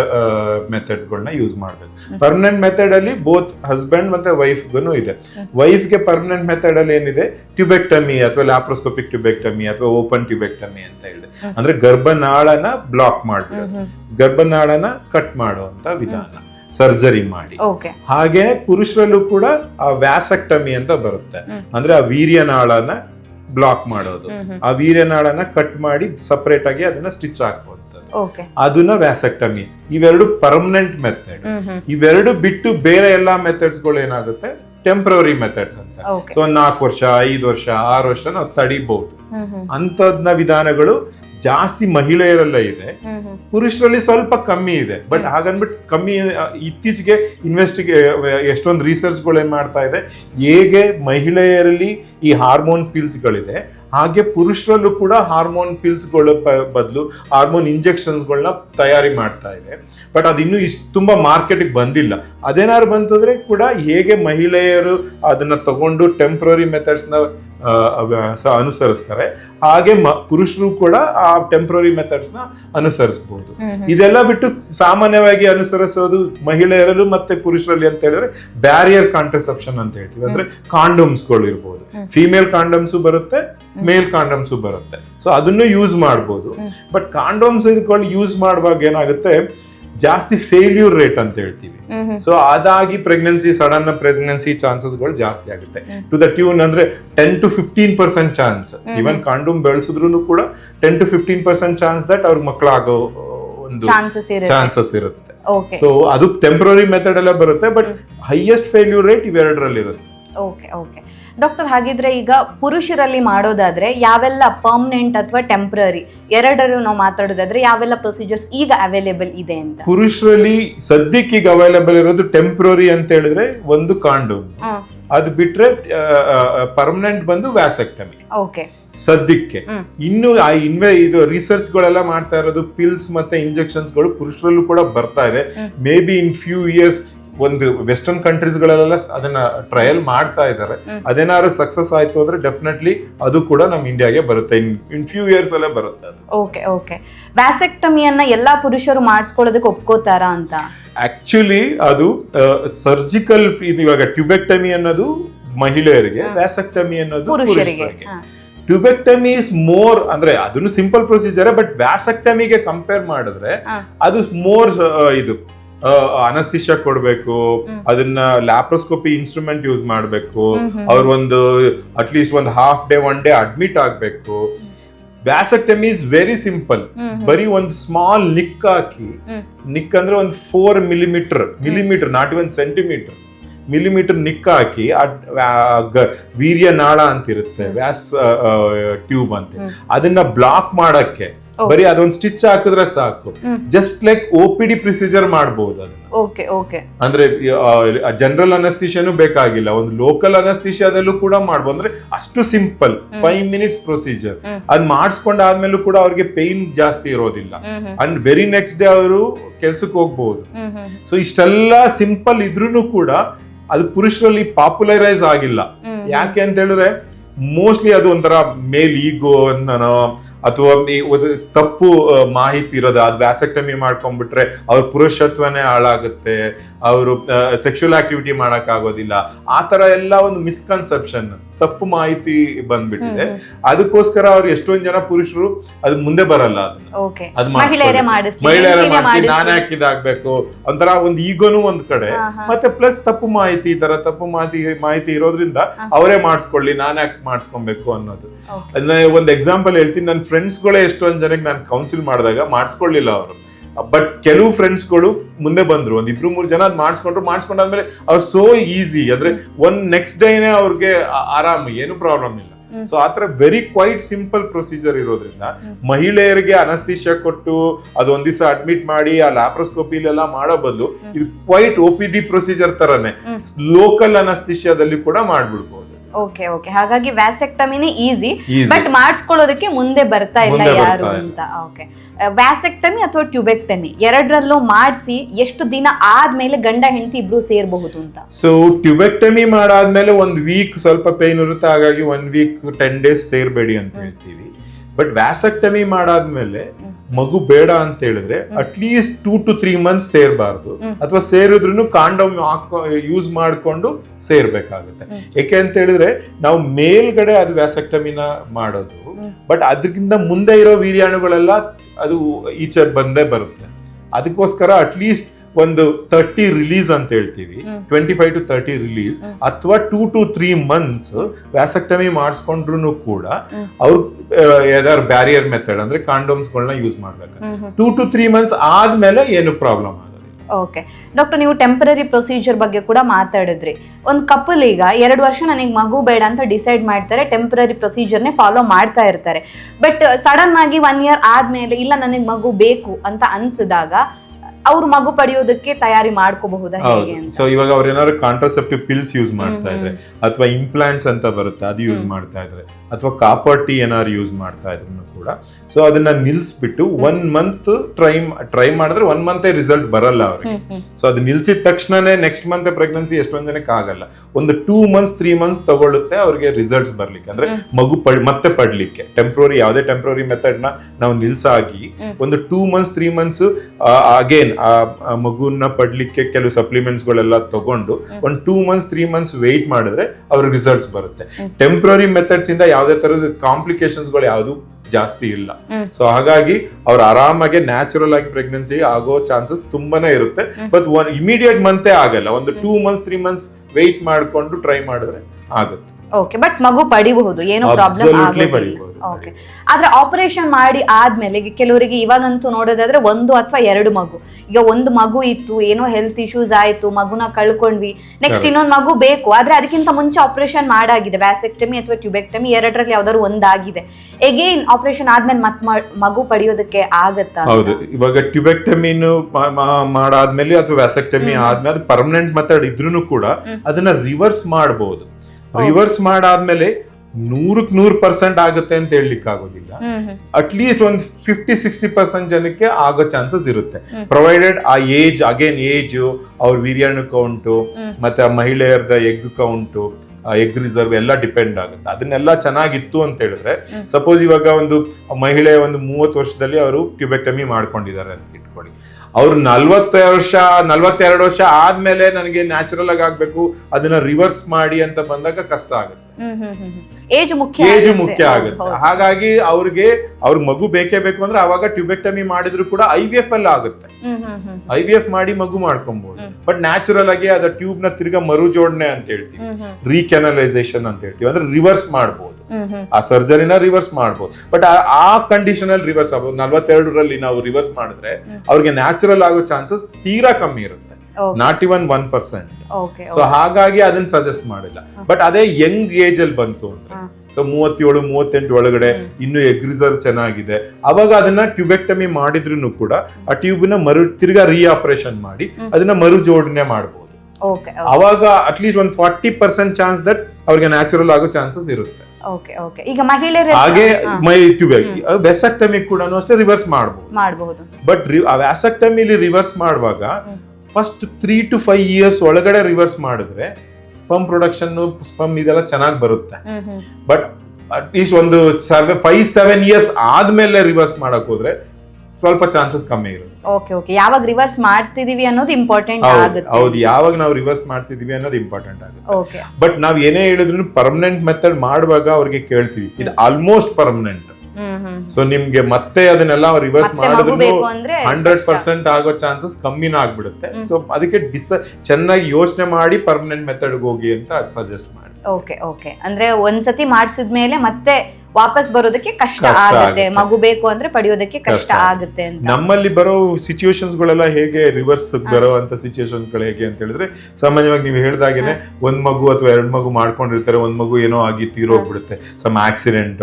ಮೆಥಡ್ಸ್ಗಳನ್ನ ಯೂಸ್ ಮಾಡಬೇಕು. ಪರ್ಮನೆಂಟ್ ಮೆಥಡ್ ಅಲ್ಲಿ ಬೋತ್ ಹಸ್ಬೆಂಡ್ ಮತ್ತೆ ವೈಫ್ಗೂ ಇದೆ. ವೈಫ್ಗೆ ಪರ್ಮನೆಂಟ್ ಮೆಥಡ್ ಅಲ್ಲಿ ಏನಿದೆ? ಟ್ಯೂಬೆಕ್ಟಮಿ ಅಥವಾ ಲ್ಯಾಪ್ರೋಸ್ಕೋಪಿಕ್ ಟ್ಯೂಬೆಕ್ಟಮಿ ಅಥವಾ ಓಪನ್ ಟ್ಯೂಬೆಕ್ಟಮಿ ಅಂತ ಹೇಳಿದೆ. ಅಂದ್ರೆ ಗರ್ಭನಾಳನ ಬ್ಲಾಕ್ ಮಾಡ್ಬಿಡೋದು. ಗರ್ಭನಾಳನ ಕಟ್ ಮಾಡುವಂತ ವಿಧಾನ. ಸರ್ಜರಿ ಮಾಡಿ. ಹಾಗೆ ಪುರುಷರಲ್ಲೂ ಕೂಡ ಆ ವ್ಯಾಸಕ್ಟಮಿ ಅಂತ ಬರುತ್ತೆ. ಅಂದ್ರೆ ಆ ವೀರ್ಯನಾಳನ ಬ್ಲಾಕ್ ಮಾಡೋದು. ಆ ವೀರ್ಯನಾಳನ ಕಟ್ ಮಾಡಿ ಸಪರೇಟ್ ಆಗಿ ಅದನ್ನ ಸ್ಟಿಚ್ ಹಾಕುವಂಥದ್ದು ಓಕೆ ಅದನ್ನ ವ್ಯಾಸಕ್ಟಮಿ ಇವೆರಡು ಪರ್ಮನೆಂಟ್ ಮೆಥಡ್ ಇವೆರಡು ಬಿಟ್ಟು ಬೇರೆ ಎಲ್ಲಾ ಮೆಥಡ್ಸ್ಗಳು ಏನಾಗುತ್ತೆ? ಟೆಂಪ್ರವರಿ ಮೆಥಡ್ಸ್ ಅಂತ. ಸೊ ಒಂದ್ ನಾಲ್ಕು ವರ್ಷ ಐದು ವರ್ಷ ಆರು ವರ್ಷ ನಾವು ತಡಿಬಹುದು ಅಂತದ್ನ ವಿಧಾನಗಳು ಜಾಸ್ತಿ ಮಹಿಳೆಯರಲ್ಲೇ ಇದೆ. ಪುರುಷರಲ್ಲಿ ಸ್ವಲ್ಪ ಕಮ್ಮಿ ಇದೆ. ಬಟ್ ಹಾಗನ್ಬಿಟ್ಟು ಕಮ್ಮಿ ಇತ್ತೀಚೆಗೆ ಇನ್ವೆಸ್ಟಿಗೆ ಎಷ್ಟೊಂದು ರಿಸರ್ಚ್ಗಳು ಏನ್ ಮಾಡ್ತಾ ಇದೆ. ಹೇಗೆ ಮಹಿಳೆಯರಲ್ಲಿ ಈ ಹಾರ್ಮೋನ್ ಪಿಲ್ಸ್ಗಳಿದೆ. ಹಾಗೆ ಪುರುಷರಲ್ಲೂ ಕೂಡ ಹಾರ್ಮೋನ್ ಪಿಲ್ಸ್ಗಳ ಬದಲು ಹಾರ್ಮೋನ್ ಇಂಜೆಕ್ಷನ್ಸ್ಗಳನ್ನ ತಯಾರಿ ಮಾಡ್ತಾ ಇದೆ. ಬಟ್ ಅದು ಇನ್ನೂ ಇಷ್ಟು ತುಂಬಾ ಮಾರ್ಕೆಟಿಗೆ ಬಂದಿಲ್ಲ. ಅದೇನಾದ್ರು ಬಂತಂದ್ರೆ ಕೂಡ ಹೇಗೆ ಮಹಿಳೆಯರು ಅದನ್ನ ತಗೊಂಡು ಟೆಂಪ್ರರಿ ಮೆಥಡ್ಸ್ನ ಅನುಸರಿಸ್ತಾರೆ. ಹಾಗೆ ಮ- ಪುರುಷರು ಕೂಡ ಆ ಟೆಂಪ್ರರಿ ಮೆಥಡ್ಸ್ನ ಅನುಸರಿಸಬಹುದು ಇದೆಲ್ಲ ಬಿಟ್ಟು ಸಾಮಾನ್ಯವಾಗಿ ಅನುಸರಿಸೋದು ಮಹಿಳೆಯರಲ್ಲೂ ಮತ್ತೆ ಪುರುಷರಲ್ಲಿ ಅಂತ ಹೇಳಿದ್ರೆ ಬ್ಯಾರಿಯರ್ ಕಾಂಟ್ರಸೆಪ್ಷನ್ ಅಂತ ಹೇಳ್ತೀವಿ. ಅಂದ್ರೆ ಕಾಂಡೋಮ್ಸ್ಗಳು ಇರ್ಬೋದು ಫಿಮೇಲ್ ಕಾಂಡಮ್ಸು ಬರುತ್ತೆ ಮೇಲ್ ಕಾಂಡಮ್ಸು ಬರುತ್ತೆ. ಸೊ ಅದನ್ನು ಯೂಸ್ ಮಾಡ್ಬೋದು. ಬಟ್ ಕಾಂಡೋಮ್ಸ್ ಯೂಸ್ ಮಾಡುವಾಗ ಏನಾಗುತ್ತೆ? ಜಾಸ್ತಿ ಫೇಲ್ಯೂರ್ ರೇಟ್ ಅಂತ ಹೇಳ್ತೀವಿ. ಸೊ ಅದಾಗಿ ಪ್ರೆಗ್ನೆನ್ಸಿ ಸಡನ್ ಪ್ರೆಗ್ನೆನ್ಸಿ ಚಾನ್ಸಸ್ಗಳು ಜಾಸ್ತಿ ಆಗುತ್ತೆ. ಟು ದ ಟ್ಯೂನ್ ಅಂದ್ರೆ ten to fifteen percent chance even condom ಬೆಳೆಸಿದ್ರು ಕೂಡ ten to fifteen percent chance that ಅವ್ರ ಮಕ್ಕಳಾಗೋ ಒಂದು ಚಾನ್ಸಸ್ ಇರುತ್ತೆ. ಸೊ ಅದು ಟೆಂಪ್ರರಿ ಮೆಥಡ್ ಎಲ್ಲ ಬರುತ್ತೆ ಬಟ್ ಹೈಯೆಸ್ಟ್ ಫೇಲ್ಯೂರ್ ರೇಟ್ ಇವೆರಡರಲ್ಲಿ ಇರುತ್ತೆ ಓಕೆ ಓಕೆ ಡಾಕ್ಟರ್ ಹಾಗಿದ್ರೆ ಈಗ ಪುರುಷರಲ್ಲಿ ಮಾಡೋದಾದ್ರೆ ಯಾವೆಲ್ಲ ಪರ್ಮನೆಂಟ್ ಅಥವಾ ಟೆಂಪ್ರರಿ ಎರಡರ ನಾವು ಮಾತಾಡೋದಾದ್ರೆ ಯಾವೆಲ್ಲ ಪ್ರೊಸೀಜರ್ಸ್ ಈಗ ಅವೈಲೇಬಲ್ ಇದೆ ಅಂತ. ಪುರುಷರಲ್ಲಿ ಸದ್ಯಕ್ಕೆ ಈಗ ಅವೈಲೇಬಲ್ ಇರೋದು ಟೆಂಪ್ರರಿ ಅಂತ ಹೇಳಿದ್ರೆ ಒಂದು ಕಾಂಡೋಮ್ ಅದು ಬಿಟ್ರೆ ಪರ್ಮನೆಂಟ್ ಬಂದು ವ್ಯಾಸೆಕ್ಟಮಿ ಓಕೆ ಸದ್ಯಕ್ಕೆ. ಇನ್ನು ಆ ಇನ್ವೆ ಇದು ರಿಸರ್ಚ್ ಗಳೆಲ್ಲ ಮಾಡ್ತಾ ಇರೋದು ಪಿಲ್ಸ್ ಮತ್ತೆ ಇಂಜೆಕ್ಷನ್ಸ್ಗಳು ಪುರುಷರಲ್ಲೂ ಕೂಡ ಬರ್ತಾ ಇದೆ. May be in few years ಒಂದು ವೆಸ್ಟರ್ನ್ ಕಂಟ್ರೀಸ್ ಗಳಲ್ಲೆಲ್ಲ ಅದನ್ನ ಟ್ರಯಲ್ ಮಾಡ್ತಾ ಇದ್ದಾರೆ. ಅದೇನಾದ್ರು ಸಕ್ಸಸ್ ಆಯ್ತು ಅಂದ್ರೆ ಡೆಫಿನೆಟ್ಲಿ ಅದು ಕೂಡ ನಮ್ಮ ಇಂಡಿಯಾಗೆ ಬರುತ್ತೆ. ಇನ್ ಇನ್ ಫ್ಯೂ ಇಯರ್ಸ್ ಅಲ್ಲೇ ಬರುತ್ತೆ ಓಕೆ ಓಕೆ ವ್ಯಾಸೆಕ್ಟಮಿಯನ್ನ ಎಲ್ಲಾ ಪುರುಷರು ಮಾಡಿಸ್ಕೊಳ್ಳೋದಕ್ಕೆ ಒಪ್ಕೋತಾರ ಅಂತ? ಆಕ್ಚುಲಿ ಅದು ಸರ್ಜಿಕಲ್ ಇವಾಗ ಟ್ಯೂಬೆಕ್ಟಮಿ ಅನ್ನೋದು ಮಹಿಳೆಯರಿಗೆ ವ್ಯಾಸೆಕ್ಟಮಿ ಅನ್ನೋದು ಪುರುಷರಿಗೆ. ಟ್ಯೂಬೆಕ್ಟಮಿ ಇಸ್ ಮೋರ್ ಅಂದ್ರೆ ಅದನ್ನು ಸಿಂಪಲ್ ಪ್ರೊಸೀಜರ್ ಬಟ್ ವ್ಯಾಸಕ್ಟಮಿಗೆ ಕಂಪೇರ್ ಮಾಡಿದ್ರೆ ಅದು ಮೋರ್ ಇದು. ಅನಸ್ತಿಷ ಕೊಡ್ಬೇಕು. ಅದನ್ನ ಲ್ಯಾಪ್ರೋಸ್ಕೋಪಿ ಇನ್ಸ್ಟ್ರೂಮೆಂಟ್ ಯೂಸ್ ಮಾಡ್ಬೇಕು. ಅವ್ರ ಒಂದು ಅಟ್ಲೀಸ್ಟ್ ಒಂದು half day one day admit ಆಗ್ಬೇಕು ವ್ಯಾಸಕ್ಟಮಿ ಇಸ್ ವೆರಿ ಸಿಂಪಲ್. ಬರೀ ಒಂದು ಸ್ಮಾಲ್ ನಿಕ್ ಹಾಕಿ. ನಿಕ್ ಅಂದ್ರೆ ಒಂದು four millimetre millimetre not one centimetre millimetre nick ಹಾಕಿ ವೀರ್ಯ ನಾಳ ಅಂತ ಇರುತ್ತೆ ವ್ಯಾಸ್ ಟ್ಯೂಬ್ ಅಂತ ಅದನ್ನ ಬ್ಲಾಕ್ ಮಾಡಕ್ಕೆ. ಬರೀ ಅದೊಂದು ಸ್ಟಿಚ್ ಹಾಕಿದ್ರೆ ಸಾಕು. Just like O P D procedure ಮಾಡಬಹುದು ಅದನ್ನ. ಓಕೆ ಓಕೆ ಅಂದ್ರೆ ಜನರಲ್ ಅನಸ್ತಿಷಿಯಾನು ಬೇಕಾಗಿಲ್ಲ. ಒಂದು ಲೋಕಲ್ ಅನಸ್ತಿಷಿಯಾದಲ್ಲೂ ಕೂಡ ಮಾಡಬಹುದು ಅಂದ್ರೆ ಅಷ್ಟು ಸಿಂಪಲ್ ಫೈವ್ ಮಿನಿಟ್ಸ್ ಪ್ರೊಸೀಜರ್ ಅದ್ ಮಾಡಿಸ್ಕೊಂಡಾದ್ಮೇಲೂ ಕೂಡ ಅವ್ರಿಗೆ ಪೇನ್ ಜಾಸ್ತಿ ಇರೋದಿಲ್ಲ. ಅಂಡ್ ವೆರಿ ನೆಕ್ಸ್ಟ್ ಡೇ ಅವರು ಕೆಲ್ಸಕ್ಕೆ ಹೋಗ್ಬಹುದು ಸೊ ಇಷ್ಟೆಲ್ಲ ಸಿಂಪಲ್ ಇದ್ರೂ ಕೂಡ ಅದು ಪುರುಷರಲ್ಲಿ ಪಾಪ್ಯುಲರೈಸ್ ಆಗಿಲ್ಲ. ಯಾಕೆ ಅಂತ ಹೇಳಿದ್ರೆ ಮೋಸ್ಟ್ಲಿ ಅದು ಒಂಥರ ಮೇಲ್ ಈಗೋ ಅನ್ನೋ ಅಥವಾ ಈ ಒಂದು ತಪ್ಪು ಮಾಹಿತಿ ಇರೋದು, ಅದು ವ್ಯಾಸಕ್ಟಮಿ ಮಾಡ್ಕೊಂಡ್ಬಿಟ್ರೆ ಅವ್ರ ಪುರುಷತ್ವನೇ ಹಾಳಾಗುತ್ತೆ, ಅವರು ಸೆಕ್ಷುವಲ್ ಆಕ್ಟಿವಿಟಿ ಮಾಡೋಕ್ಕಾಗೋದಿಲ್ಲ. ಆ ಥರ ಎಲ್ಲ ಒಂದು ಮಿಸ್ಕನ್ಸೆಪ್ಷನ್ ತಪ್ಪು ಮಾಹಿತಿ ಬಂದ್ಬಿಟ್ಟಿದೆ. ಅದಕ್ಕೋಸ್ಕರ ಅವ್ರು ಎಷ್ಟೊಂದ್ ಜನ ಪುರುಷರು ಅದ್ ಮುಂದೆ ಬರಲ್ಲ ಅದನ್ನ. ಅದ್ ಮಹಿಳೆಯರೇ. ಮಾಡಿಸ್ಲಿ. ನಾನೇ ಹಾಕಿದಾಗ್ಬೇಕು. ಒಂಥರ ಒಂದ್ ಈಗೋನು ಒಂದ್ ಕಡೆ. ಮತ್ತೆ ಪ್ಲಸ್ ತಪ್ಪು ಮಾಹಿತಿ ಈ ತರ ತಪ್ಪು ಮಾಹಿತಿ ಮಾಹಿತಿ ಇರೋದ್ರಿಂದ ಅವರೇ ಮಾಡಿಸ್ಕೊಳ್ಳಿ ನಾನೇ ಯಾಕೆ ಮಾಡಿಸ್ಕೊಬೇಕು ಅನ್ನೋದು. ಅದನ್ನ ಒಂದ್ ಎಕ್ಸಾಂಪಲ್ ಹೇಳ್ತೀನಿ ನನ್ನ ಫ್ರೆಂಡ್ಸ್ಗಳೇ ಎಷ್ಟೊಂದ್ ಜನಕ್ಕೆ ನಾನು ಕೌನ್ಸಿಲ್ ಮಾಡಿದಾಗ ಮಾಡಿಸ್ಕೊಳ್ಳಿಲ್ಲ ಅವರು. ಬಟ್ ಕೆಲವು ಫ್ರೆಂಡ್ಸ್ಗಳು ಮುಂದೆ ಬಂದ್ರು. ಒಂದ್ ಇಬ್ರು ಮೂರು ಜನ ಅದ್ ಮಾಡಿಸ್ಕೊಂಡ್ರು ಮಾಡಿಸ್ಕೊಂಡಾದ್ಮೇಲೆ ಅವ್ರು ಸೋ ಈಸಿ ಅಂದ್ರೆ ಒಂದ್ ನೆಕ್ಸ್ಟ್ ಡೇನೆ ಅವ್ರಿಗೆ ಆರಾಮ್ ಏನು ಪ್ರಾಬ್ಲಮ್ ಇಲ್ಲ. ಸೊ ಆತರ ವೆರಿ ಕ್ವೈಟ್ ಸಿಂಪಲ್ ಪ್ರೊಸೀಜರ್ ಇರೋದ್ರಿಂದ ಮಹಿಳೆಯರಿಗೆ ಅನಸ್ತಿಷ್ಯ ಕೊಟ್ಟು ಅದೊಂದ್ ದಿವಸ ಅಡ್ಮಿಟ್ ಮಾಡಿ ಆ ಲ್ಯಾಪ್ರೋಸ್ಕೋಪಿಲೆಲ್ಲ ಮಾಡೋ ಬದಲು ಇದು quite O P D procedure ತರನೇ ಲೋಕಲ್ ಅನಸ್ತಿಷ್ಯದಲ್ಲಿ ಕೂಡ ಮಾಡ್ಬಿಡ್ಬೋದು. ಓಕೆ ಓಕೆ ಹಾಗಾಗಿ ವ್ಯಾಸೆಕ್ಟಮಿನೇ ಈಸಿ Easy. ಬಟ್ ಮಾಡಿಸ್ಕೊಳ್ಳೋದಕ್ಕೆ ಮುಂದೆ ಬರ್ತಾ ಇಲ್ಲ ಮುಂದೆ ಯಾರು. ಅಂತ. ಓಕೆ ವ್ಯಾಸೆಕ್ಟಮಿ ಅಥವಾ ಟ್ಯೂಬೆಕ್ಟಮಿ? ಎರಡರಲ್ಲೂ ಮಾಡಿಸಿ ಎಷ್ಟು ದಿನ ಆದ್ಮೇಲೆ ಗಂಡ ಹೆಂಡತಿ ಇಬ್ರು ಸೇರ್ಬಹುದು ಅಂತ. ಸೊ ಟ್ಯೂಬೆಕ್ಟಮಿ ಮಾಡಾದ್ಮೇಲೆ ಒಂದ್ ವೀಕ್ ಸ್ವಲ್ಪ ಪೇನ್ ಇರುತ್ತೆ ಹಾಗಾಗಿ ಒನ್ ವೀಕ್ ಟೆನ್ ಡೇಸ್ ಸೇರ್ಬೇಡಿ ಅಂತ ಹೇಳ್ತೀವಿ. ಬಟ್ ವ್ಯಾಸಕ್ಟಮಿ ಮಾಡಾದ್ಮೇಲೆ ಮಗು ಬೇಡ ಅಂತ ಹೇಳಿದ್ರೆ at least two to three months ಸೇರ್ಬಾರ್ದು. ಅಥವಾ ಸೇರಿದ್ರು ಕಾಂಡಮ್ ಹಾಕೋ ಯೂಸ್ ಮಾಡ್ಕೊಂಡು ಸೇರ್ಬೇಕಾಗುತ್ತೆ. ಯಾಕೆ ಅಂತ ಹೇಳಿದ್ರೆ ನಾವು ಮೇಲ್ಗಡೆ ಅದು ವ್ಯಾಸಕ್ಟಮಿನ ಮಾಡೋದು ಬಟ್ ಅದಕ್ಕಿಂತ ಮುಂದೆ ಇರೋ ವೀರ್ಯಾಣುಗಳೆಲ್ಲ ಅದು ಈಚೆ ಬಂದೇ ಬರುತ್ತೆ. ಅದಕ್ಕೋಸ್ಕರ ಅಟ್ಲೀಸ್ಟ್ ಒಂದು ತರ್ಟಿ ರಿಲೀಸ್ ಅಂತ ಹೇಳ್ತೀವಿ. Twenty five to thirty releases. ಅಥವಾ two to three months vasectomy ಮಾಡಿಸ್ಕೊಂಡ್ರು ಕೂಡ ಅವ್ರ ಅವ್ರು ಯಾವ್ದಾದ್ರು ಬ್ಯಾರಿಯರ್ ಮೆಥಡ್ ಅಂದ್ರೆ ಕಾಂಡೋಮ್ಸ್ಗಳನ್ನ ಯೂಸ್ ಮಾಡ್ಬೇಕು. ಟೂ ಟು ತ್ರೀ ಮಂತ್ಸ್ ಆದ್ಮೇಲೆ ಏನು ಪ್ರಾಬ್ಲಮ್ ಆಗುತ್ತೆ ಓಕೆ ಡಾಕ್ಟರ್ ನೀವು ಟೆಂಪರರಿ ಪ್ರೊಸೀಜರ್ ಬಗ್ಗೆ ಕೂಡ ಮಾತಾಡಿದ್ರಿ. ಒಂದು ಕಪಲ್ ಈಗ ಎರಡು ವರ್ಷ ನನಗೆ ಮಗು ಬೇಡ ಅಂತ ಡಿಸೈಡ್ ಮಾಡ್ತಾರೆ ಟೆಂಪರರಿ ಪ್ರೊಸೀಜರ್ನೇ ಫಾಲೋ ಮಾಡ್ತಾ ಇರ್ತಾರೆ. ಬಟ್ ಸಡನ್ ಆಗಿ ಒನ್ ಇಯರ್ ಆದ್ಮೇಲೆ ಇಲ್ಲ ನನಗೆ ಮಗು ಬೇಕು ಅಂತ ಅನ್ಸಿದಾಗ ಅವ್ರು ಮಗು ಪಡೆಯೋದಕ್ಕೆ ತಯಾರಿ ಮಾಡ್ಕೋಬಹುದಾ ಹೇಗೆ ಅಂತ? ಸೊ ಇವಾಗ ಅವ್ರ ಏನಾದ್ರು ಕಾಂಟ್ರಾಸೆಪ್ಟಿವ್ ಪಿಲ್ಸ್ ಯೂಸ್ ಮಾಡ್ತಾ ಇದ್ರೆ ಅಥವಾ ಇಂಪ್ಲಾಂಟ್ಸ್ ಅಂತ ಬರುತ್ತೆ ಅದು ಯೂಸ್ ಮಾಡ್ತಾ ಇದ್ರೆ. ಅಥವಾ ಕಾಪರ್ ಟೀ ಏನಾದ್ರು ಯೂಸ್ ಮಾಡ್ತಾ ಇದ್ರು ಕೂಡ. ಸೊ ಅದನ್ನ ನಿಲ್ಸ್ಬಿಟ್ಟು ಒನ್ ಮಂತ್ ಟ್ರೈ ಟ್ರೈ ಮಾಡಿದ್ರೆ ಒನ್ ಮಂತ್ ರಿಸಲ್ಟ್ ಬರಲ್ಲ ಅವ್ರಿಗೆ. ಸೊ ಅದು ನಿಲ್ಸಿದ ತಕ್ಷಣನೇ ನೆಕ್ಸ್ಟ್ ಮಂತ್ ಪ್ರೆಗ್ನೆನ್ಸಿ ಎಷ್ಟೊಂದ್ ಜನಕ್ಕೆ ಆಗಲ್ಲ. ಒಂದು ಟೂ ಮಂತ್ಸ್ ತ್ರೀ ಮಂತ್ಸ್ ತಗೊಳುತ್ತೆ ಅವ್ರಿಗೆ ರಿಸಲ್ಟ್ಸ್ ಬರ್ಲಿಕ್ಕೆ. ಅಂದ್ರೆ ಮಗು ಪಡ್ ಮತ್ತೆ ಪಡ್ಲಿಕ್ಕೆ. ಟೆಂಪ್ರರಿ ಯಾವುದೇ ಟೆಂಪ್ರರಿ ಮೆಥಡ್ನ ನಾವು ನಿಲ್ಸಾಗಿ. ಒಂದು two months three months again ಆ ಮಗುನ ಪಡ್ಲಿಕ್ಕೆ ಕೆಲವು ಸಪ್ಲಿಮೆಂಟ್ಸ್ ಗಳೆಲ್ಲ ತಗೊಂಡು ಒಂದು two months three months wait ಮಾಡಿದ್ರೆ ಅವ್ರಿಗೆ ರಿಸಲ್ಟ್ಸ್ ಬರುತ್ತೆ. ಟೆಂಪ್ರೋರಿ ಮೆಥಡ್ಸ್ ಇಂದ ಯಾವುದೇ ತರದ ಕಾಂಪ್ಲಿಕೇಶನ್ಸ್ಗಳು ಯಾವುದು ಜಾಸ್ತಿ ಇಲ್ಲ. ಸೊ ಹಾಗಾಗಿ ಅವ್ರು ಆರಾಮಾಗಿ ನ್ಯಾಚುರಲ್ ಆಗಿ ಪ್ರೆಗ್ನೆನ್ಸಿ ಆಗೋ ಚಾನ್ಸಸ್ ತುಂಬಾನೇ ಇರುತ್ತೆ. ಬಟ್ ಒನ್ ಇಮಿಡಿಯೇಟ್ ಮಂತೇ ಆಗಲ್ಲ. ಒಂದು two months three months wait ಮಾಡ್ಕೊಂಡು ಟ್ರೈ ಮಾಡಿದ್ರೆ ಆಗುತ್ತೆ. ಓಕೆ ಬಟ್ ಮಗು ಪಡಿಬಹುದು. ಏನು ಪ್ರಾಬ್ಲಮ್ ಆಗಲ್ಲ ಪಡಿಬಹುದು. ಓಕೆ ಆದ್ರೆ ಆಪರೇಷನ್ ಮಾಡಿ ಆದ್ಮೇಲೆ ಈಗ ಕೆಲವರಿಗೆ ಇವಾಗಂತೂ ನೋಡೋದಾದ್ರೆ ಒಂದು ಅಥವಾ ಎರಡು ಮಗು. ಈಗ ಒಂದು ಮಗು ಇತ್ತು ಏನೋ ಹೆಲ್ತ್ ಇಶ್ಯೂಸ್ ಆಯ್ತು ಮಗುನ ಕಳ್ಕೊಂಡ್ವಿ. ನೆಕ್ಸ್ಟ್. ಇನ್ನೊಂದು ಮಗು ಬೇಕು. ಆದ್ರೆ ಅದಕ್ಕಿಂತ ಮುಂಚೆ ಆಪರೇಷನ್ ಮಾಡಾಗಿದೆ. ವ್ಯಾಸೆಕ್ಟಮಿ ಅಥವಾ ಟ್ಯೂಬೆಕ್ಟಮಿ ಎರಡರಲ್ಲಿ ಯಾವ್ದಾದ್ರು ಒಂದಾಗಿದೆ. ಎಗೇನ್ ಆಪರೇಷನ್ ಆದ್ಮೇಲೆ ಮತ್ ಮಗು ಪಡೆಯೋದಕ್ಕೆ ಆಗತ್ತಾ? ಹೌದು. ಇವಾಗ ಟ್ಯೂಬೆಕ್ಟಮಿನ್ ಮಾಡಾದ್ಮೇಲೆ ಅಥವಾ ವ್ಯಾಸೆಕ್ಟಮಿ. ಆದ್ಮೇಲೆ ಅದು ಪರ್ಮನೆಂಟ್ ಮೆಥಡ್ ಇದ್ರೂ ಕೂಡ ಅದನ್ನ ರಿವರ್ಸ್ ಮಾಡಬಹುದು ಹೌದು. ರಿವರ್ಸ್ ಮಾಡಾದ್ಮೇಲೆ ನೂರಕ್ ನೂರ್ ಪರ್ಸೆಂಟ್ ಆಗುತ್ತೆ ಅಂತ ಹೇಳಲಿಕ್ಕೆ ಆಗೋದಿಲ್ಲ. ಅಟ್ ಲೀಸ್ಟ್ ಅಟ್ಲೀಸ್ಟ್ ಒಂದು ಫಿಫ್ಟಿ ಸಿಕ್ಸ್ಟಿ ಪರ್ಸೆಂಟ್ ಜನಕ್ಕೆ ಆಗೋ ಚಾನ್ಸಸ್ ಇರುತ್ತೆ. ಪ್ರೊವೈಡೆಡ್ ಆ ಏಜ್ ಅಗೇನ್ ಏಜ್ ಅವ್ರ ವೀರ್ಯಾಣು ಕೌಂಟು. ಮತ್ತೆ ಆ ಮಹಿಳೆಯರದ ಎಗ್ ಕೌಂಟು ಎಗ್ ರಿಸರ್ವ್ ಎಲ್ಲ ಡಿಪೆಂಡ್ ಆಗುತ್ತೆ. ಅದನ್ನೆಲ್ಲ ಚೆನ್ನಾಗಿತ್ತು ಅಂತ ಹೇಳಿದ್ರೆ. ಸಪೋಸ್ ಇವಾಗ ಒಂದು ಮಹಿಳೆ ಒಂದು ಮೂವತ್ತು ವರ್ಷದಲ್ಲಿ ಅವರು ಟ್ಯೂಬೆಕ್ಟಮಿ ಮಾಡ್ಕೊಂಡಿದ್ದಾರೆ ಅಂತ ಇಟ್ಕೊಳ್ಳಿ. ಅವ್ರು ನಲ್ವತ್ತ ವರ್ಷ ನಲ್ವತ್ತೆರಡು ವರ್ಷ ಆದ್ಮೇಲೆ ನನಗೆ ನ್ಯಾಚುರಲ್ ಆಗಿ ಆಗ್ಬೇಕು ಅದನ್ನ ರಿವರ್ಸ್ ಮಾಡಿ ಅಂತ ಬಂದಾಗ ಕಷ್ಟ ಆಗುತ್ತೆ. ಏಜ್ ಮುಖ್ಯ ಏಜ್ ಆಗುತ್ತೆ. ಮುಖ್ಯ ಆಗುತ್ತೆ. ಹಾಗಾಗಿ ಅವ್ರಿಗೆ ಅವ್ರ ಮಗು ಬೇಕೇ ಬೇಕು ಅಂದ್ರೆ ಅವಾಗ ಟ್ಯೂಬೆಕ್ಟಮಿ ಮಾಡಿದ್ರು ಕೂಡ ಐ ವಿ ಎಫ್ ಅಲ್ಲಿ ಆಗುತ್ತೆ ಐ ವಿ ಎಫ್ ಮಾಡಿ ಮಗು ಮಾಡ್ಕೊಬಹುದು ಬಟ್ ನ್ಯಾಚುರಲ್ ಆಗಿ ಅದ ಟ್ಯೂಬ್ನ ತಿರ್ಗಾ ಮರು ಜೋಡಣೆ ಅಂತ ಹೇಳ್ತೀವಿ. ರೀಕೆನಲೈಸೇಷನ್ ಅಂತ ಹೇಳ್ತೀವಿ. ಅಂದ್ರೆ ರಿವರ್ಸ್ ಮಾಡಬಹುದು ಆ ಸರ್ಜರಿನ ರಿವರ್ಸ್ ಮಾಡಬಹುದು ಬಟ್ ಆ ಕಂಡೀಷನ್ ಅಲ್ಲಿ ರಿವರ್ಸ್ ಆಗ್ಬೋದು. ನಲ್ವತ್ತೆರಡರಲ್ಲಿ ನಾವು ರಿವರ್ಸ್ ಮಾಡಿದ್ರೆ. ಅವ್ರಿಗೆ ನ್ಯಾಚುರಲ್ ಆಗೋ ಚಾನ್ಸಸ್ ತೀರಾ ಕಮ್ಮಿ ಇರುತ್ತೆ. Not even one percent so ಹಾಗಾಗಿ ಅದನ್ನ ಸಜೆಸ್ಟ್ ಮಾಡಿಲ್ಲ. ಬಟ್ ಅದೇ ಯಂಗ್ ಏಜ್ ಅಲ್ಲಿ ಬಂತು ಅಂದ್ರೆ. ಸೊ ಮೂವತ್ತೇಳು ಮೂವತ್ತೆಂಟು ಒಳಗಡೆ. ಇನ್ನು ಎಗ್ ರಿಸರ್ವ್ ಚೆನ್ನಾಗಿದೆ. ಅವಾಗ ಅದನ್ನ ಟ್ಯೂಬೆಕ್ಟಮಿ ಮಾಡಿದ್ರು ಕೂಡ ಆ ಟ್ಯೂಬ್ನ ಮರು ತಿರ್ಗಾ ರೀ ಆಪರೇಷನ್ ಮಾಡಿ. ಅದನ್ನ ಮರು ಜೋಡಣೆ ಮಾಡಬಹುದು ಅವಾಗ ಅಟ್ಲೀಸ್ಟ್ ಒಂದ್ ಫಾರ್ಟಿ ಪರ್ಸೆಂಟ್ ಚಾನ್ಸ್ ದಟ್ ಅವ್ರಿಗೆ ನ್ಯಾಚುರಲ್ ಆಗೋ ಚಾನ್ಸಸ್ ಇರುತ್ತೆ. ಈಗ ಹಾಗೆ ಮೈ ಟ್ಯೂಬೆಕ್ ವೆಸಕ್ಟಮಿ ಕೂಡ ಅಷ್ಟೇ ರಿವರ್ಸ್ ಮಾಡಬಹುದು ಮಾಡಬಹುದು ಬಟ್ ವ್ಯಾಸಕ್ಟಮಿಲಿ ರಿವರ್ಸ್ ಮಾಡುವಾಗ. First three to five years ಒಳಗಡೆ ರಿವರ್ಸ್ ಮಾಡಿದ್ರೆ ಸ್ಪಮ್ ಪ್ರೊಡಕ್ಷನ್ ಸ್ಪಮ್ ಇದೆಲ್ಲ ಚೆನ್ನಾಗಿ ಬರುತ್ತೆ. ಬಟ್ ಅಟ್ಲೀಸ್ಟ್ ಒಂದು ಸೆವೆನ್ ಫೈವ್ ಸೆವೆನ್ ಇಯರ್ಸ್ ಆದ್ಮೇಲೆ ರಿವರ್ಸ್ ಮಾಡಕ್ ಹೋದ್ರೆ ಸ್ವಲ್ಪ ಚಾನ್ಸಸ್ ಕಮ್ಮಿ ಇರುತ್ತೆ. ಓಕೆ ಓಕೆ ಯಾವಾಗ ರಿವರ್ಸ್ ಮಾಡ್ತಿದೀವಿ ಅನ್ನೋದು ಇಂಪಾರ್ಟೆಂಟ್ ಹೌದು ಆಗುತ್ತೆ. ಹೌದು. ಯಾವಾಗ ನಾವು ರಿವರ್ಸ್ ಮಾಡ್ತಿದೀವಿ ಅನ್ನೋದು ಇಂಪಾರ್ಟೆಂಟ್ ಆಗುತ್ತೆ. ಓಕೆ ಬಟ್ ನಾವ್ ಏನೇ ಹೇಳಿದ್ರು ಪರ್ಮನೆಂಟ್ ಮೆಥಡ್ ಮಾಡುವಾಗ ಅವ್ರಿಗೆ ಕೇಳ್ತೀವಿ. ಇದು ಆಲ್ಮೋಸ್ಟ್ ಪರ್ಮನೆಂಟ್ ಸೊ ನಿಮ್ಗೆ ಮತ್ತೆ ಅದನ್ನೆಲ್ಲ ರಿವರ್ಸ್ ಮಾಡಿದ್ರು ಹಂಡ್ರೆಡ್. ಪರ್ಸೆಂಟ್ ಆಗೋ ಚಾನ್ಸಸ್ ಕಮ್ಮಿನ ಆಗ್ಬಿಡುತ್ತೆ. ಸೊ ಅದಕ್ಕೆ ಡಿಸ ಚೆನ್ನಾಗಿ ಯೋಚನೆ ಮಾಡಿ ಪರ್ಮನೆಂಟ್ ಮೆಥಡ್ ಹೋಗಿ ಅಂತ ಸಜೆಸ್ಟ್ ಮಾಡಿ ಓಕೆ ಓಕೆ ಅಂದ್ರೆ ಒಂದ್ಸತಿ ಮಾಡಿಸಿದ್ಮೇಲೆ ಮತ್ತೆ ವಾಪಸ್ ಬರೋದಕ್ಕೆ ಕಷ್ಟ ಕಷ್ಟ ಆಗುತ್ತೆ. ಆಗುತ್ತೆ. ಮಗು ಬೇಕು ಅಂದ್ರೆ ಪಡೆಯೋದಕ್ಕೆ ಕಷ್ಟ ಕಷ್ಟ ಆಗುತ್ತೆ. ಅಂತ. ನಮ್ಮಲ್ಲಿ ಬರೋ ಸಿಚುವೇಶನ್ಸ್ ಗಳೆಲ್ಲ ಹೇಗೆ ರಿವರ್ಸ್ ಬರೋ ಅಂತ ಸಿಚುವೇಶನ್ಗಳು ಹೇಗೆ ಅಂತ ಹೇಳಿದ್ರೆ ಸಾಮಾನ್ಯವಾಗಿ ನೀವು ಹೇಳ್ದಾಗೇನೆ ಒಂದ್ ಮಗು ಅಥವಾ ಎರಡ್ ಮಗು ಮಾಡ್ಕೊಂಡಿರ್ತಾರೆ ಒಂದ್ ಮಗು ಏನೋ ಆಗಿ ತೀರೋಗ್ಬಿಡುತ್ತೆ. ಸಮ್ ಆಕ್ಸಿಡೆಂಟ್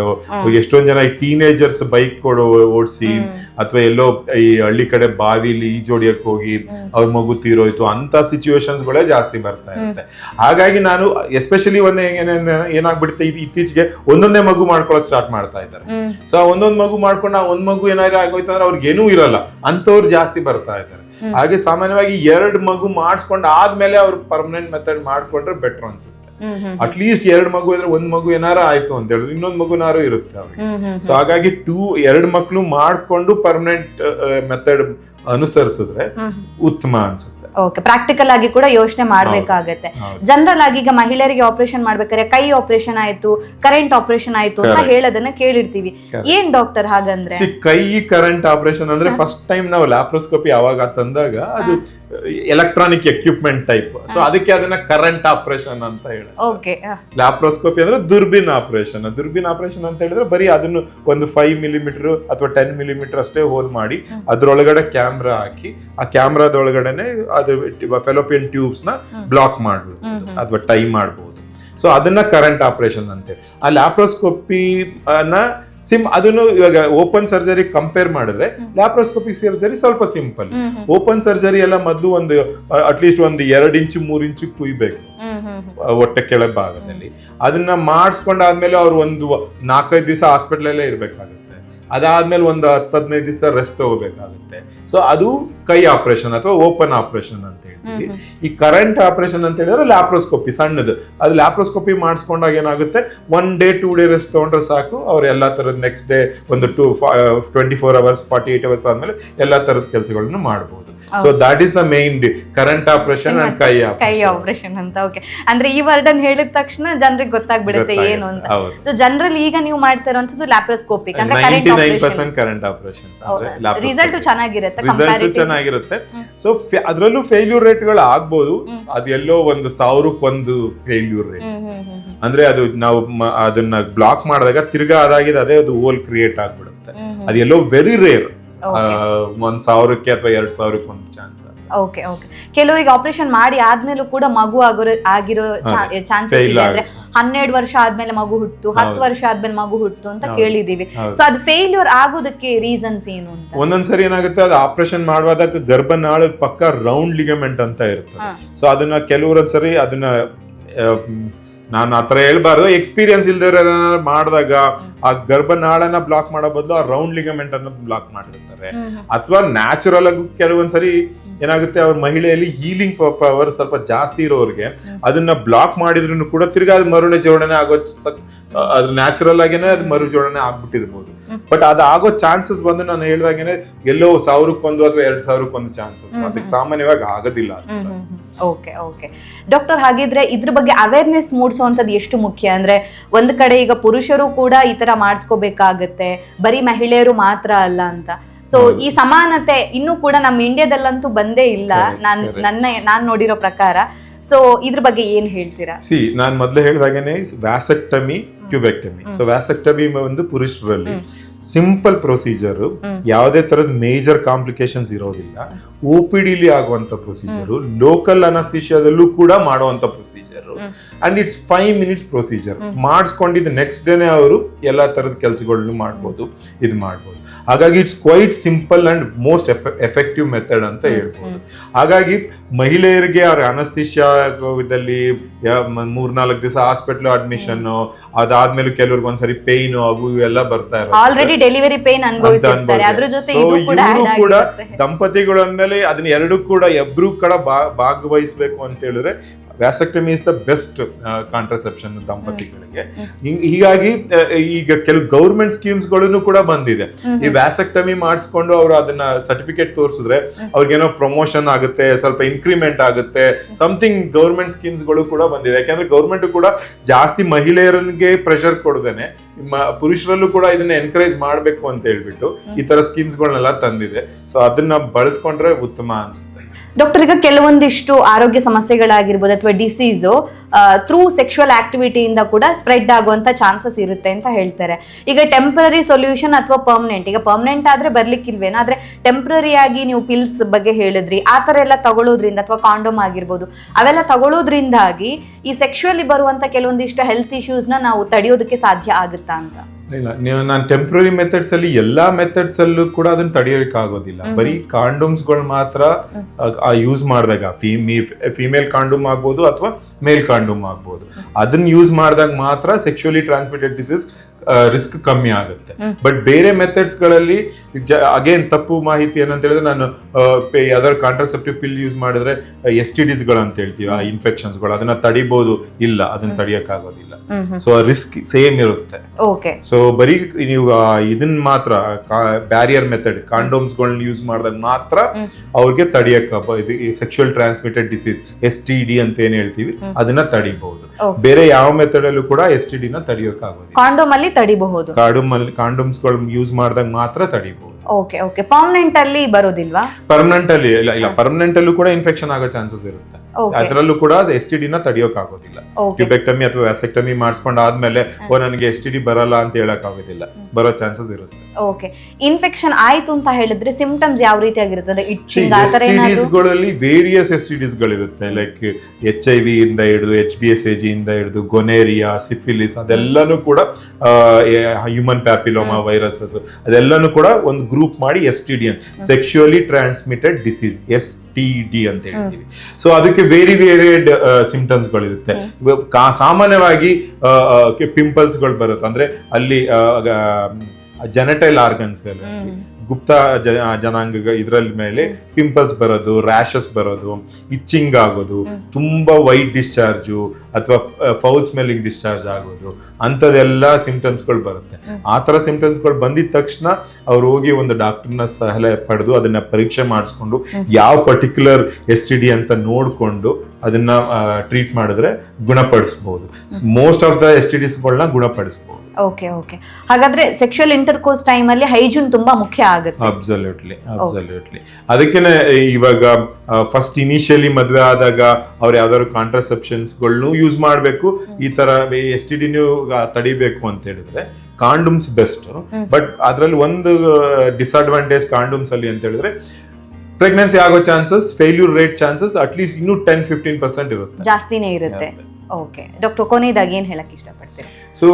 ಎಷ್ಟೊಂದ್ ಜನ ಈ ಟೀನೇಜರ್ಸ್ ಬೈಕ್ ಕೊಡೋ ಓಡಿಸಿ ಅಥವಾ ಎಲ್ಲೋ ಈ ಹಳ್ಳಿ ಕಡೆ ಬಾವಿಲಿ ಈಜೋಡಿಯಕ್ ಹೋಗಿ ಅವ್ರ ಮಗು ತೀರೋಯ್ತು ಅಂತ ಸಿಚುವೇಶನ್ಸ್ ಗಳೇ ಜಾಸ್ತಿ ಬರ್ತಾ ಇರುತ್ತೆ. ಹಾಗಾಗಿ ನಾನು ಎಸ್ಪೆಷಲಿ ಒಂದ್ ಏನೇನು ಏನಾಗ್ಬಿಡುತ್ತೆ ಇದು ಇತ್ತೀಚೆಗೆ ಒಂದೊಂದೇ ಮಗು ಮಾಡ್ಕೊಳಕ್ ಸ್ಟಾರ್ಟ್ ಮಾಡ್ತಾ ಇದ್ದಾರೆ. ಸೊ ಆ ಒಂದೊಂದ್ ಮಗು ಮಾಡ್ಕೊಂಡು ಆ ಒಂದ್ ಮಗು ಏನಾದ್ರು ಆಗೋಯ್ತು ಅಂದ್ರೆ ಅವ್ರಿಗೆ ಏನೂ ಇರಲ್ಲ. ಅಂತವ್ರು ಜಾಸ್ತಿ ಬರ್ತಾ ಇದ್ದಾರೆ. ಹಾಗೆ ಸಾಮಾನ್ಯವಾಗಿ ಎರಡ್ ಮಗು ಮಾಡಿಸ್ಕೊಂಡು ಆದ್ಮೇಲೆ ಅವ್ರು ಪರ್ಮನೆಂಟ್ ಮೆಥಡ್ ಮಾಡ್ಕೊಂಡ್ರೆ ಬೆಟರ್ ಅನ್ಸುತ್ತೆ. ಅಟ್ ಲೀಸ್ಟ್ ಅಟ್ಲೀಸ್ಟ್ ಎರಡ್ ಮಗು ಇದ್ರೆ ಒಂದ್ ಮಗು ಏನಾರ ಆಯ್ತು ಅಂತ ಹೇಳಿದ್ರೆ ಇನ್ನೊಂದ್ ಮಗುನಾರು ಇರುತ್ತೆ ಅವ್ರಿಗೆ. ಸೊ ಹಾಗಾಗಿ ಟೂ ಎರಡ್ ಮಕ್ಳು ಮಾಡ್ಕೊಂಡು ಪರ್ಮನೆಂಟ್ ಮೆಥಡ್ ಅನುಸರಿಸಿದ್ರೆ ಉತ್ತಮ ಅನ್ಸುತ್ತೆ. ಓಕೆ ಪ್ರಾಕ್ಟಿಕಲ್ ಆಗಿ ಕೂಡ ಯೋಚನೆ ಮಾಡ್ಬೇಕಾಗತ್ತೆ. ಜನರಲ್ ಆಗಿ ಈಗ ಮಹಿಳೆಯರಿಗೆ ಆಪರೇಷನ್ ಮಾಡ್ಬೇಕಾದ್ರೆ ಕೈ ಆಪರೇಷನ್ ಆಯ್ತು ಕರೆಂಟ್ ಆಪರೇಷನ್ ಆಯ್ತು ಅಂತ. ಹೇಳೋದನ್ನ ಕೇಳಿರ್ತೀವಿ. ಏನ್ ಡಾಕ್ಟರ್ ಹಾಗಂದ್ರೆ? ಕೈ ಕರೆಂಟ್ ಆಪರೇಷನ್ ಅಂದ್ರೆ ಫಸ್ಟ್ ಟೈಮ್ ನಾವು ಲ್ಯಾಪ್ರೋಸ್ಕೋಪಿ ಯಾವಾಗ ತಂದಾಗ ಅದು ಎಲೆಕ್ಟ್ರಾನಿಕ್ ಎಕ್ವಿಪ್ಮೆಂಟ್ ಟೈಪ್ ಸೊ ಅದಕ್ಕೆ ಅದನ್ನ ಕರೆಂಟ್ ಆಪರೇಷನ್ ಅಂತ ಹೇಳಿ ಓಕೆ ಲ್ಯಾಪ್ರೋಸ್ಕೋಪಿ ಅಂದ್ರೆ ದುರ್ಬಿನ್ ಆಪರೇಷನ್ ದುರ್ಬಿನ್ ಆಪರೇಷನ್ ಅಂತ ಹೇಳಿದ್ರೆ ಬರೀ ಅದನ್ನು ಒಂದು ಫೈವ್ ಮಿಲಿಮೀಟರ್ ಅಥವಾ ಟೆನ್ ಮಿಲಿಮೀಟರ್ ಅಷ್ಟೇ ಹೋಲ್ ಮಾಡಿ ಅದ್ರೊಳಗಡೆ ಕ್ಯಾಮ್ರಾ ಹಾಕಿ ಆ ಕ್ಯಾಮ್ರಾದೊಳಗಡೆನೆ ಅದು ಫೆಲೋಪಿಯನ್ ಟ್ಯೂಬ್ಸ್ನ ಬ್ಲಾಕ್ ಮಾಡಬಹುದು ಅಥವಾ ಟೈ ಮಾಡಬಹುದು ಸೊ ಅದನ್ನ ಕರೆಂಟ್ ಆಪರೇಷನ್ ಅಂತೇಳಿ ಆ ಲ್ಯಾಪ್ರೋಸ್ಕೋಪಿ ನ ಸಿಮ್ ಅದನ್ನು ಇವಾಗ ಓಪನ್ ಸರ್ಜರಿ ಕಂಪೇರ್ ಮಾಡಿದ್ರೆ ಲ್ಯಾಪ್ರೋಸ್ಕೋಪಿಕ್ ಸರ್ಜರಿ ಸ್ವಲ್ಪ ಸಿಂಪಲ್ ಓಪನ್ ಸರ್ಜರಿ ಎಲ್ಲ ಮೊದಲು ಒಂದು ಅಟ್ಲೀಸ್ಟ್ ಒಂದು ಎರಡು ಇಂಚು ಮೂರು ಇಂಚು ಕುಯ್ಬೇಕು. ಹೊಟ್ಟೆ ಕೆಳ ಭಾಗದಲ್ಲಿ ಅದನ್ನ ಮಾಡಿಸ್ಕೊಂಡಾದ್ಮೇಲೆ ಅವ್ರು ಒಂದು ನಾಲ್ಕೈದು ದಿವಸ ಹಾಸ್ಪಿಟ್ಲಲ್ಲೇ ಇರ್ಬೇಕಾಗುತ್ತೆ. ಅದಾದ್ಮೇಲೆ ಒಂದು ಹತ್ತು ಹದಿನೈದು ದಿವಸ ರೆಸ್ಟ್ ತಗೋಬೇಕಾಗುತ್ತೆ. ಸೊ ಅದು ಕೈ ಆಪರೇಷನ್ ಅಥವಾ ಓಪನ್ ಆಪರೇಷನ್ ಅಂತ ಹೇಳ್ತೀವಿ. ಈ ಕರೆಂಟ್ ಆಪರೇಷನ್ ಅಂತ ಹೇಳಿದ್ರೆ ಲ್ಯಾಪ್ರೋಸ್ಕೋಪಿ ಸಣ್ಣದು. ಅದು ಲ್ಯಾಪ್ರೋಸ್ಕೋಪಿ ಮಾಡಿಸ್ಕೊಂಡಾಗ ಏನಾಗುತ್ತೆ? One day two day rest ತಗೊಂಡ್ರೆ ಸಾಕು. ಅವ್ರು ಎಲ್ಲಾ ತರದ ನೆಕ್ಸ್ಟ್ ಡೇ ಒಂದು two twenty four hours forty eight hours ಆದ್ಮೇಲೆ ಎಲ್ಲಾ ತರದ ಕೆಲಸಗಳನ್ನು ಮಾಡಬಹುದು so that is the main current operation and ಕೈ ಕೈ ಆಪರೇಷನ್ ಅಂತ ಓಕೆ ಅಂದ್ರೆ ಈ ವರ್ಡ್ ಅನ್ನು ಹೇಳಿದ ತಕ್ಷಣ ಜನರಿಗೆ ಗೊತ್ತಾಗ್ಬಿಡುತ್ತೆ ಏನು ಅಂತ. ಸೊ ಜನರಲ್ ಈಗ ನೀವು ಮಾಡ್ತಾ ಇರುವಂತದ್ದು ಲ್ಯಾಪ್ರೋಸ್ಕೋಪಿಕ್ ಅಂದ್ರೆ current nine percent current operations result ಚೆನ್ನಾಗಿರುತ್ತೆ ರಿಸಲ್ಟ್ಸ್ comparatively. ಚೆನ್ನಾಗಿರುತ್ತೆ. ಸೊ ಅದರಲ್ಲೂ ಫೇಲ್ಯೂರ್ ರೇಟ್ಗಳು ಆಗ್ಬೋದು. ಅದೆಲ್ಲೋ ಒಂದು ಸಾವಿರಕ್ಕೆ ಒಂದು ಫೇಲ್ಯೂರ್ ರೇಟ್. ಅಂದ್ರೆ ಅದು ನಾವು ಅದನ್ನ ಬ್ಲಾಕ್ ಮಾಡಿದಾಗ ತಿರ್ಗಾ ಅದಾಗಿದೆ ಅದೇ ಅದು ಹೋಲ್ ಕ್ರಿಯೇಟ್ ಆಗ್ಬಿಡುತ್ತೆ. ಅದೆಲ್ಲೋ ವೆರಿ ರೇರ್. ಒಂದ್ ಸಾವಿರಕ್ಕೆ ಅಥವಾ ಎರಡ್ ಸಾವಿರಕ್ಕೆ ಒಂದು ಚಾನ್ಸ್ ಓಕೆ ಓಕೆ ಕೆಲವರಿಗೆ ಆಪರೇಷನ್ ಮಾಡಿ ಆದ್ಮೇಲೂ ಕೂಡ ಮಗು ಆಗಿರೋ ಆಗಿರೋ. ಚಾನ್ಸಸ್ ಇದೆ ಅಂದ್ರೆ. ಹನ್ನೆರಡು ವರ್ಷ ಆದ್ಮೇಲೆ ಮಗು ಹುಟ್ಟು ಹತ್ತು ವರ್ಷ ಆದ್ಮೇಲೆ ಮಗು ಹುಟ್ಟು ಅಂತ ಕೇಳಿದೀವಿ. ಸೊ ಅದು ಫೇಲ್ಯೂರ್ ಆಗೋದಕ್ಕೆ ರೀಸನ್ಸ್ ಏನು ಅಂತ ಒಂದೊಂದ್ಸರಿ ಏನಾಗುತ್ತೆ ಅದು ಆಪರೇಷನ್ ಮಾಡುವಾಗ ಗರ್ಭನಾಳದ ಪಕ್ಕ ರೌಂಡ್ ಲಿಗಮೆಂಟ್ ಅಂತ ಇರುತ್ತೆ. ಸೊ ಅದನ್ನ ಕೆಲವೊಂದ್ಸರಿ ಅದನ್ನ ಆ, ಥರ ನಾನು ಆತರ ಹೇಳ್ಬಾರ್ದು. ಎಕ್ಸ್ಪೀರಿಯನ್ಸ್ ಇಲ್ದಿರೋ ಮಾಡಿದಾಗ ಆ ಗರ್ಭನಾಳನ ಬ್ಲಾಕ್ ಮಾಡೋ ಬದಲು ಆ ರೌಂಡ್ ಲಿಗಮೆಂಟ್ ಅನ್ನ ಬ್ಲಾಕ್ ಮಾಡಿರ್ತಾರೆ. ಅಥವಾ ನ್ಯಾಚುರಲ್ ಆಗಿ ಕೆಲವೊಂದ್ಸರಿ ಏನಾಗುತ್ತೆ ಅವ್ರ ಮಹಿಳೆಯಲ್ಲಿ ಹೀಲಿಂಗ್ ಪವರ್ ಸ್ವಲ್ಪ ಜಾಸ್ತಿ ಇರೋರಿಗೆ ಅದನ್ನ ಬ್ಲಾಕ್ ಮಾಡಿದ್ರು ಕೂಡ ತಿರ್ಗಾ ಅದು ಮರುಳ ಜೋಡಣೆ ಆಗೋ ಅದು ನ್ಯಾಚುರಲ್ ಆಗೇನೆ ಅದು ಮರು ಜೋಡಣೆ ಆಗ್ಬಿಟ್ಟಿರ್ಬೋದು. ಬಟ್ ಅದು ಆಗೋ ಚಾನ್ಸಸ್ ಬಂದು ನಾನು ಹೇಳ್ದಾಗೇನೆ ಎಲ್ಲೋ ಸಾವಿರಕ್ಕೊಂದು ಅಥವಾ ಎರಡ್ ಸಾವಿರಕ್ಕೊಂದು ಚಾನ್ಸಸ್ ಅದಕ್ಕೆ ಸಾಮಾನ್ಯವಾಗಿ ಆಗೋದಿಲ್ಲ ಓಕೆ ಓಕೆ. ಡಾಕ್ಟರ್ ಹಾಗಿದ್ರೆ ಇದ್ರ ಬಗ್ಗೆ ಅವೇರ್ನೆಸ್ ಮೂಡಿಸುವಂಥದ್ದು ಎಷ್ಟು ಮುಖ್ಯ? ಅಂದ್ರೆ ಒಂದು ಕಡೆ ಈಗ ಪುರುಷರು ಕೂಡ ಈ ತರ ಮಾಡಿಸ್ಕೋಬೇಕಾಗತ್ತೆ ಬರೀ ಮಹಿಳೆಯರು ಮಾತ್ರ ಅಲ್ಲ ಅಂತ. ಸೊ ಈ ಸಮಾನತೆ ಇನ್ನೂ ಕೂಡ ನಮ್ಮ ಇಂಡಿಯಾದಲ್ಲಂತೂ ಬಂದೇ ಇಲ್ಲ. ನಾನು ನಾನ್ ನನ್ನ ನಾನು ನೋಡಿರೋ ಪ್ರಕಾರ. ಸೊ ಇದ್ರ ಬಗ್ಗೆ ಏನ್ ಹೇಳ್ತೀರಾ? ಸಿ ನಾನು ಮೊದಲೇ ಹೇಳಿದಾಗೇನೆ ವ್ಯಾಸಕ್ಟಮಿ ಕ್ಯೂಬೆಕ್ಟಮಿ. ಸೊ ವ್ಯಾಸಕ್ಟಮಿ ಒಂದು ಪುರುಷರಲ್ಲಿ ಸಿಂಪಲ್ ಪ್ರೊಸೀಜರ್ ಯಾವುದೇ ತರದ ಮೇಜರ್ ಕಾಂಪ್ಲಿಕೇಶನ್ಸ್ ಇರೋದಿಲ್ಲ. ಒ ಪಿ ಡಿಲಿ ಆಗುವಂತ ಪ್ರೊಸೀಜರ್ ಲೋಕಲ್ ಅನಸ್ತಿಷಿಯಾದಲ್ಲೂ ಕೂಡ ಮಾಡುವಂತ procedure. And it's five minutes procedure ಮಾಡಿಸ್ಕೊಂಡಿದ್ದ next ಡೇನೆ ಅವರು ಎಲ್ಲಾ ತರದ ಕೆಲಸಗಳನ್ನು ಮಾಡ್ಬೋದು ಇದು ಮಾಡ್ಬೋದು. ಹಾಗಾಗಿ it's quite simple and most effective method ಅಂತ ಹೇಳ್ಬೋದು. ಹಾಗಾಗಿ ಮಹಿಳೆಯರಿಗೆ ಅವ್ರ ಅನಸ್ತಿಷ್ಯಾದಲ್ಲಿ ಮೂರ್ನಾಲ್ಕು ದಿವಸ ಹಾಸ್ಪಿಟ್ಲ್ ಅಡ್ಮಿಷನ್ ಅದಾದ್ಮೇಲೆ ಕೆಲವ್ರಿಗೆ ಒಂದ್ಸರಿ ಪೇನ್ ಅವು ಇವೆಲ್ಲ ಬರ್ತಾ ಇರೋದು ಆಲ್ರೆಡಿ ಡೆಲಿವರಿ ಪೇನ್ ಅನುಭವಿಸ್ತಾರೆ. ಇವ್ರು ಕೂಡ ದಂಪತಿಗಳು ಅಂದ್ಮೇಲೆ ಅದನ್ನ ಎರಡು ಕೂಡ ಎಬ್ರು ಕೂಡ ಭಾಗವಹಿಸ್ಬೇಕು ಅಂತ ಹೇಳಿದ್ರೆ vasectomy is the best contraception ದಂಪತಿಗಳಿಗೆ ಹಿಂಗ್- ಹೀಗಾಗಿ ಈಗ ಕೆಲವು ಗೌರ್ಮೆಂಟ್ ಸ್ಕೀಮ್ಸ್ಗಳನ್ನು ಕೂಡ ಬಂದಿದೆ. ಈ ವ್ಯಾಸಕ್ಟಮಿ ಮಾಡಿಸ್ಕೊಂಡು ಅವರು ಅದನ್ನ ಸರ್ಟಿಫಿಕೇಟ್ ತೋರಿಸಿದ್ರೆ ಅವ್ರಿಗೇನೋ ಪ್ರಮೋಷನ್ ಆಗುತ್ತೆ ಸ್ವಲ್ಪ ಇನ್ಕ್ರಿಮೆಂಟ್ ಆಗುತ್ತೆ ಸಮಥಿಂಗ್ ಗೌರ್ಮೆಂಟ್ ಸ್ಕೀಮ್ಸ್ಗಳು ಕೂಡ ಬಂದಿದೆ. ಯಾಕಂದ್ರೆ ಗೌರ್ಮೆಂಟ್ ಕೂಡ ಜಾಸ್ತಿ ಮಹಿಳೆಯರಿಗೆ ಪ್ರೆಷರ್ ಕೊಡದೇನೆ ಪುರುಷರಲ್ಲೂ ಕೂಡ ಇದನ್ನ ಎನ್ಕರೇಜ್ ಮಾಡಬೇಕು ಅಂತ ಹೇಳ್ಬಿಟ್ಟು ಈ ತರ ಸ್ಕೀಮ್ಸ್ ಗಳನ್ನೆಲ್ಲ ತಂದಿದೆ. ಸೊ ಅದನ್ನ ಬಳಸ್ಕೊಂಡ್ರೆ ಉತ್ತಮ ಅನ್ಸುತ್ತೆ. ಡಾಕ್ಟರ್ ಈಗ ಕೆಲವೊಂದಿಷ್ಟು ಆರೋಗ್ಯ ಸಮಸ್ಯೆಗಳಾಗಿರ್ಬೋದು ಅಥವಾ ಡಿಸೀಸು ಥ್ರೂ ಸೆಕ್ಷುವಲ್ ಆಕ್ಟಿವಿಟಿಯಿಂದ ಕೂಡ ಸ್ಪ್ರೆಡ್ ಆಗುವಂಥ ಚಾನ್ಸಸ್ ಇರುತ್ತೆ ಅಂತ ಹೇಳ್ತಾರೆ. ಈಗ ಟೆಂಪರರಿ ಸೊಲ್ಯೂಷನ್ ಅಥವಾ ಪರ್ಮನೆಂಟ್ ಈಗ ಪರ್ಮನೆಂಟ್ ಆದರೆ ಬರ್ಲಿಕ್ಕಿಲ್ವೇನೋ, ಆದರೆ ಟೆಂಪ್ರರಿಯಾಗಿ ನೀವು ಪಿಲ್ಸ್ ಬಗ್ಗೆ ಹೇಳಿದ್ರಿ, ಆ ಥರ ಎಲ್ಲ ತಗೊಳ್ಳೋದ್ರಿಂದ ಅಥವಾ ಕಾಂಡೋಮ್ ಆಗಿರ್ಬೋದು, ಅವೆಲ್ಲ ತಗೊಳ್ಳೋದ್ರಿಂದಾಗಿ ಈ ಸೆಕ್ಷುವಲಿ ಬರುವಂಥ ಕೆಲವೊಂದಿಷ್ಟು ಹೆಲ್ತ್ ಇಶ್ಯೂಸ್ನ ನಾವು ತಡೆಯೋದಕ್ಕೆ ಸಾಧ್ಯ ಆಗುತ್ತಾ ಅಂತ? ಇಲ್ಲ ನೀವು ನಾನು ಟೆಂಪ್ರರಿ ಮೆಥಡ್ಸ್ ಅಲ್ಲಿ ಎಲ್ಲಾ ಮೆಥಡ್ಸ್ ಅಲ್ಲೂ ಕೂಡ ಅದನ್ನ ತಡೆಯೋಕೆ ಆಗೋದಿಲ್ಲ ಬರೀ ಕಾಂಡೋಮ್ಸ್ಗಳು ಮಾತ್ರ ಯೂಸ್ ಮಾಡಿದಾಗ ಫಿಮೇಲ್ ಕಾಂಡೋಮ್ ಆಗ್ಬೋದು ಅಥವಾ ಮೇಲ್ ಕಾಂಡೋಮ್ ಆಗ್ಬೋದು. ಅದನ್ನ ಯೂಸ್ ಮಾಡಿದಾಗ ಮಾತ್ರ ಸೆಕ್ಷುಲಿ ಟ್ರಾನ್ಸ್ಮಿಟೆಡ್ ಡಿಸೀಸ್ ರಿಸ್ಕ್ ಕಮ್ಮಿ ಆಗುತ್ತೆ. ಬಟ್ ಬೇರೆ ಮೆಥಡ್ಸ್ಗಳಲ್ಲಿ ಅಗೇನ್ ತಪ್ಪು ಮಾಹಿತಿ ಏನಂತ ಹೇಳಿದ್ರೆ ನಾನು ಯಾವ್ದಾದ್ರು ಕಾಂಟ್ರಾಸೆಪ್ಟಿವ್ ಪಿಲ್ ಯೂಸ್ ಮಾಡಿದ್ರೆ ಎಸ್ ಟಿ ಡಿಸ್ಗಳು ಅಂತ ಹೇಳ್ತೀವಿ ಆ ಇನ್ಫೆಕ್ಷನ್ಸ್ಗಳು. ಅದನ್ನ ತಡಿಬಹುದು ಇಲ್ಲ ಅದನ್ನ ತಡಿಯಕ್ ಆಗೋದಿಲ್ಲ ಸೊ ರಿಸ್ಕ್ ಸೇಮ್ ಇರುತ್ತೆ. ಓಕೆ ಸೊ ಬರೀ ನೀವು ಇದನ್ನ ಮಾತ್ರ ಬ್ಯಾರಿಯರ್ ಮೆಥಡ್ ಕಾಂಡೋಮ್ಸ್ ಗಳನ್ನ ಯೂಸ್ ಮಾಡಿದಾಗ ಮಾತ್ರ ಅವ್ರಿಗೆ ತಡಿಯಕ್ಕ ಇದು sexual transmitted disease S T D ಅಂತ ಏನ್ ಹೇಳ್ತೀವಿ ಅದನ್ನ ತಡಿಬಹುದು. ಬೇರೆ ಯಾವ ಮೆಥಡ್ ಅಲ್ಲೂ ಕೂಡ ಎಸ್ ಟಿ ಡಿನ ತಡಿಯೋಕ್ ಆಗೋದಿಲ್ಲ. ಕಾಂಡೋಮ್ ಅಲ್ಲಿ ತಡಿಬಹುದು. ಕಾಂಡೋಮ್ ಅಲ್ಲಿ ಕಾಂಡೋಮ್ಸ್ಗಳು ಯೂಸ್ ಮಾಡಿದಾಗ ಮಾತ್ರ ತಡಿಬಹುದು. ಓಕೆ ಓಕೆ ಪರ್ಮನೆಂಟ್ ಅಲ್ಲಿ ಬರೋದಿಲ್ವಾ? ಪರ್ಮನೆಂಟ್ ಅಲ್ಲಿ ಇಲ್ಲ ಇಲ್ಲ ಪರ್ಮನೆಂಟ್ ಅಲ್ಲೂ ಕೂಡ ಇನ್ಫೆಕ್ಷನ್ ಆಗೋ ಚಾನ್ಸಸ್ ಇರುತ್ತೆ. ಅದರಲ್ಲೂ ಕೂಡ ಎಸ್ ಟಿ ಡಿನ ತಡಿಯೋಕ್ ಆಗೋದಿಲ್ಲ ಟ್ಯೂಬೆಕ್ಟಮಿ ಅಥವಾ ವ್ಯಾಸೆಕ್ಟಮಿ ಮಾಡಿಸ್ಕೊಂಡು ಆದ್ಮೇಲೆ ಓ ನನಗೆ ಎಸ್ ಟಿ ಡಿ ಬರಲ್ಲ ಅಂತ ಹೇಳಕ್ ಆಗೋದಿಲ್ಲ ಬರೋ ಚಾನ್ಸಸ್ ಇರುತ್ತೆ. ಓಕೆ ಇನ್ಫೆಕ್ಷನ್ ಆಯ್ತು ಅಂತ ಹೇಳಿದ್ರೆ ಸಿಂಪ್ಟಮ್ಸ್ ಯಾವ ರೀತಿಯಾಗಿರುತ್ತೆ ಅಂದ್ರೆ ಇಚ್ಚಿಂಗ್ ಆ ಎಸ್ ಥರ ಗಳಲ್ಲಿ ವೇರಿಯಸ್ ಎಸ್ ಟಿ ಡಿಸ್ ಗಳಿರುತ್ತೆ. ಲೈಕ್ ಎಚ್ ಐ ವಿ ಇಂದ ಹಿಡಿದು H B S A G ಇಂದ ಹಿಡಿದು ಗೊನೇರಿಯಾ ಸಿಫಿಲಿಸ್ ಅದೆಲ್ಲಾನು ಕೂಡ ಹ್ಯೂಮನ್ ಪ್ಯಾಪಿಲೋಮಾ ವೈರಸಸ್ ಅದೆಲ್ಲಾನು ಕೂಡ ಒಂದು ಗ್ರೂಪ್ ಮಾಡಿ ಎಸ್ ಟಿ ಡಿ ಅಂತ. Sexually transmitted disease S T D ಅಂತ ಹೇಳ್ತೀವಿ ಸೊ ಅದಕ್ಕೆ ವೇರಿ ವೇರಿಯಡ್ ಸಿಂಪ್ಟಮ್ಸ್ಗಳು ಇರುತ್ತೆ ಸಾಮಾನ್ಯವಾಗಿ ಪಿಂಪಲ್ಸ್ಗಳು ಬರುತ್ತೆ. ಅಂದ್ರೆ ಅಲ್ಲಿ ಜನಟೈಲ್ ಆರ್ಗನ್ಸ್ ಗುಪ್ತ ಜ- ಜನಾಂಗ ಇದ್ರಲ್ಲಿ ಮೇಲೆ ಪಿಂಪಲ್ಸ್ ಬರೋದು ರ್ಯಾಷಸ್ ಬರೋದು ಇಚ್ಚಿಂಗ್ ಆಗೋದು ತುಂಬಾ ವೈಟ್ ಡಿಸ್ಚಾರ್ಜು ಅಥವಾ ಫೌಲ್ ಸ್ಮೆಲ್ಲಿಂಗ್ ಡಿಸ್ಚಾರ್ಜ್ ಆಗೋದು ಅಂಥದ್ದೆಲ್ಲ ಸಿಂಪ್ಟಮ್ಸ್ಗಳು ಬರುತ್ತೆ. ಆ ಥರ ಸಿಂಪ್ಟಮ್ಸ್ಗಳು ಬಂದಿದ ತಕ್ಷಣ ಅವ್ರು ಹೋಗಿ ಒಂದು ಡಾಕ್ಟರ್ನ ಸಲಹೆ ಪಡೆದು ಅದನ್ನ ಪರೀಕ್ಷೆ ಮಾಡಿಸ್ಕೊಂಡು ಯಾವ ಪರ್ಟಿಕ್ಯುಲರ್ ಎಸ್ ಟಿ ಡಿ ಅಂತ ನೋಡಿಕೊಂಡು ಅದನ್ನ ಟ್ರೀಟ್ ಮಾಡಿದ್ರೆ ಗುಣಪಡಿಸ್ಬೋದು. Most of the S T ಡಿಸ್ಗಳನ್ನ ಗುಣಪಡಿಸ್ಬೋದು. ಓಕೆ ಓಕೆ ಹಾಗಾದ್ರೆ ಸೆಕ್ಷುವಲ್ ಇಂಟರ್ಕೋರ್ಸ್ ಟೈಮ್ ಅಲ್ಲಿ ಹೈಜೀನ್ ತುಂಬಾ ಮುಖ್ಯ ಆಗುತ್ತೆ. ಅಬ್ಸಲ್ಯೂಟ್ಲಿ ಅಬ್ಸಲ್ಯೂಟ್ಲಿ ಅದಕ್ಕೇನೆ ಇವಾಗ ಫಸ್ಟ್ ಇನಿಷಿಯಲಿ ಮದುವೆ ಆದಾಗ ಅವ್ರ ಯಾವ್ದಾದ್ರು ಕಾಂಟ್ರಸೆಪ್ಷನ್ಸ್ಗಳನ್ನು ಯೂಸ್ ಮಾಡಬೇಕು. ಈ ತರ ಎಸ್ ಟಿ ಡಿನೂ ತಡಿಬೇಕು ಅಂತ ಹೇಳಿದ್ರೆ ಕಾಂಡಮ್ಸ್ ಬೆಸ್ಟ್ ಬಟ್ ಅದ್ರಲ್ಲಿ ಒಂದು ಡಿಸ್ಅಡ್ವಾಂಟೇಜ್ ಕಾಂಡಮ್ಸ್ ಅಲ್ಲಿ ಅಂತ ಹೇಳಿದ್ರೆ ಪ್ರೆಗ್ನೆನ್ಸಿ ಆಗೋ chances failure rate chances at least ಇನ್ನೂ ಟೆನ್ ಫಿಫ್ಟೀನ್ ಪರ್ಸೆಂಟ್ ಇರುತ್ತೆ. ಜಾಸ್ತಿನೇ ಇರುತ್ತೆ. ಓಕೆ ಡಾಕ್ಟರ್ ಕೊನೆಯದಾಗಿ ಏನ್ ಹೇಳಕ್ ಇಷ್ಟಪಡ್ತೀರಾ? ಸೊ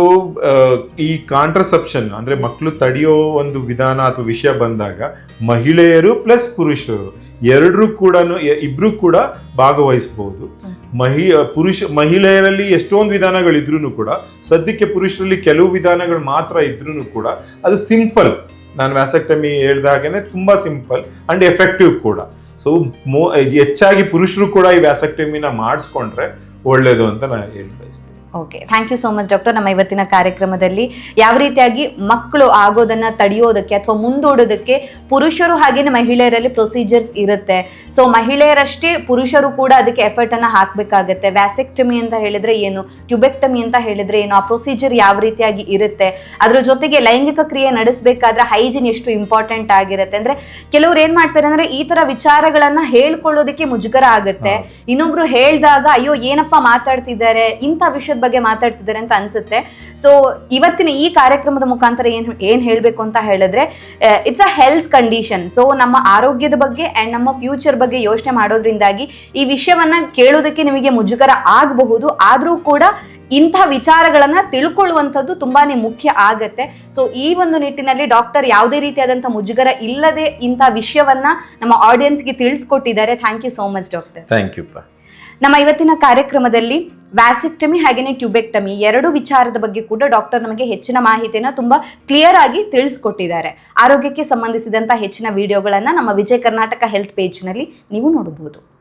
ಈ ಕಾಂಟ್ರಸೆಪ್ಷನ್ ಅಂದ್ರೆ ಮಕ್ಕಳು ತಡೆಯೋ ಒಂದು ವಿಧಾನ ಅಥವಾ ವಿಷಯ ಬಂದಾಗ ಮಹಿಳೆಯರು ಪ್ಲಸ್ ಪುರುಷರು ಎರಡರೂ ಕೂಡ ಇಬ್ಬರೂ ಕೂಡ ಭಾಗವಹಿಸಬಹುದು ಮಹಿ ಪುರುಷ ಮಹಿಳೆಯರಲ್ಲಿ ಎಷ್ಟೊಂದು ವಿಧಾನಗಳಿದ್ರೂ ಕೂಡ ಸದ್ಯಕ್ಕೆ ಪುರುಷರಲ್ಲಿ ಕೆಲವು ವಿಧಾನಗಳು ಮಾತ್ರ ಇದ್ರೂ ಕೂಡ ಅದು ಸಿಂಪಲ್ ನಾನು ವ್ಯಾಸಕ್ಟಮಿ ಹೇಳ್ದಾಗನೆ ತುಂಬಾ ಸಿಂಪಲ್ ಅಂಡ್ ಎಫೆಕ್ಟಿವ್ ಕೂಡ. ಸೊ ಮೋ ಹೆಚ್ಚಾಗಿ ಪುರುಷರು ಕೂಡ ಈ ವ್ಯಾಸಕ್ಟಮಿನ ಮಾಡಿಸ್ಕೊಂಡ್ರೆ ಒಳ್ಳೇದು ಅಂತ ನಾನು ಹೇಳ್ತಾ ಬಯಸ್ತೀನಿ okay thank you so much doctor ನಮ್ಮ ಇವತ್ತಿನ ಕಾರ್ಯಕ್ರಮದಲ್ಲಿ ಯಾವ ರೀತಿಯಾಗಿ ಮಕ್ಕಳು ಆಗೋದನ್ನ ತಡೆಯೋದಕ್ಕೆ ಅಥವಾ ಮುಂದೂಡೋದಕ್ಕೆ ಪುರುಷರು ಹಾಗೇನೆ ಮಹಿಳೆಯರಲ್ಲಿ ಪ್ರೊಸೀಜರ್ಸ್ ಇರುತ್ತೆ. ಸೊ ಮಹಿಳೆಯರಷ್ಟೇ ಪುರುಷರು ಕೂಡ ಅದಕ್ಕೆ ಎಫರ್ಟ್ ಅನ್ನ ಹಾಕ್ಬೇಕಾಗತ್ತೆ. ವ್ಯಾಸೆಕ್ಟಮಿ ಅಂತ ಹೇಳಿದ್ರೆ ಏನು? ಟ್ಯೂಬೆಕ್ಟಮಿ ಅಂತ ಹೇಳಿದ್ರೆ ಏನು? ಆ ಪ್ರೊಸೀಜರ್ ಯಾವ ರೀತಿಯಾಗಿ ಇರುತ್ತೆ? ಅದ್ರ ಜೊತೆಗೆ ಲೈಂಗಿಕ ಕ್ರಿಯೆ ನಡೆಸಬೇಕಾದ್ರೆ ಹೈಜಿನ್ ಎಷ್ಟು ಇಂಪಾರ್ಟೆಂಟ್ ಆಗಿರುತ್ತೆ? ಅಂದ್ರೆ ಕೆಲವ್ರು ಏನ್ ಮಾಡ್ತಾರೆ ಅಂದ್ರೆ ಈ ತರ ವಿಚಾರಗಳನ್ನ ಹೇಳ್ಕೊಳ್ಳೋದಕ್ಕೆ ಮುಜುಗರ ಆಗುತ್ತೆ. ಇನ್ನೊಬ್ರು ಹೇಳ್ದಾಗ ಅಯ್ಯೋ ಏನಪ್ಪ ಮಾತಾಡ್ತಿದ್ದಾರೆ? ಇಂಥ ವಿಷಯದ ಬಗ್ಗೆ ಮಾತಾಡ್ತಿದ್ದಾರೆ ಅಂತ ಅನ್ಸುತ್ತೆ. ಸೊ ಇವತ್ತಿನ ಈ ಕಾರ್ಯಕ್ರಮದ ಮುಖಾಂತರ ಏನ್ ಏನ್ ಹೇಳ್ಬೇಕು ಅಂತ ಹೇಳಿದ್ರೆ it's a health condition so ನಮ್ಮ ಆರೋಗ್ಯದ ಬಗ್ಗೆ ಅಂಡ್ ನಮ್ಮ ಫ್ಯೂಚರ್ ಬಗ್ಗೆ ಯೋಚನೆ ಮಾಡೋದ್ರಿಂದಾಗಿ ಈ ವಿಷಯವನ್ನ ಕೇಳೋದಕ್ಕೆ ನಿಮಗೆ ಮುಜುಗರ ಆಗಬಹುದು. ಆದ್ರೂ ಕೂಡ ಇಂಥ ವಿಚಾರಗಳನ್ನ ತಿಳ್ಕೊಳ್ಳುವಂಥದ್ದು ತುಂಬಾನೇ ಮುಖ್ಯ ಆಗತ್ತೆ. ಸೊ ಈ ಒಂದು ನಿಟ್ಟಿನಲ್ಲಿ ಡಾಕ್ಟರ್ ಯಾವುದೇ ರೀತಿಯಾದಂಥ ಮುಜುಗರ ಇಲ್ಲದೆ ಇಂಥ ವಿಷಯವನ್ನ ನಮ್ಮ ಆಡಿಯನ್ಸ್ಗೆ ತಿಳಿಸ್ಕೊಟ್ಟಿದ್ದಾರೆ. Thank you so much doctor thank you ನಮ್ಮ ಇವತ್ತಿನ ಕಾರ್ಯಕ್ರಮದಲ್ಲಿ ವ್ಯಾಸಿಕ್ಟಮಿ ಹಾಗೆಯೇ ಟ್ಯೂಬೆಕ್ಟಮಿ ಎರಡು ವಿಚಾರದ ಬಗ್ಗೆ ಕೂಡ ಡಾಕ್ಟರ್ ನಮಗೆ ಹೆಚ್ಚಿನ ಮಾಹಿತಿಯನ್ನು ತುಂಬಾ ಕ್ಲಿಯರ್ ಆಗಿ ತಿಳಿಸ್ಕೊಟ್ಟಿದ್ದಾರೆ. ಆರೋಗ್ಯಕ್ಕೆ ಸಂಬಂಧಿಸಿದಂಥ ಹೆಚ್ಚಿನ ವಿಡಿಯೋಗಳನ್ನು ನಮ್ಮ ವಿಜಯ ಕರ್ನಾಟಕ ಹೆಲ್ತ್ ಪೇಜ್ನಲ್ಲಿ ನೀವು ನೋಡಬಹುದು.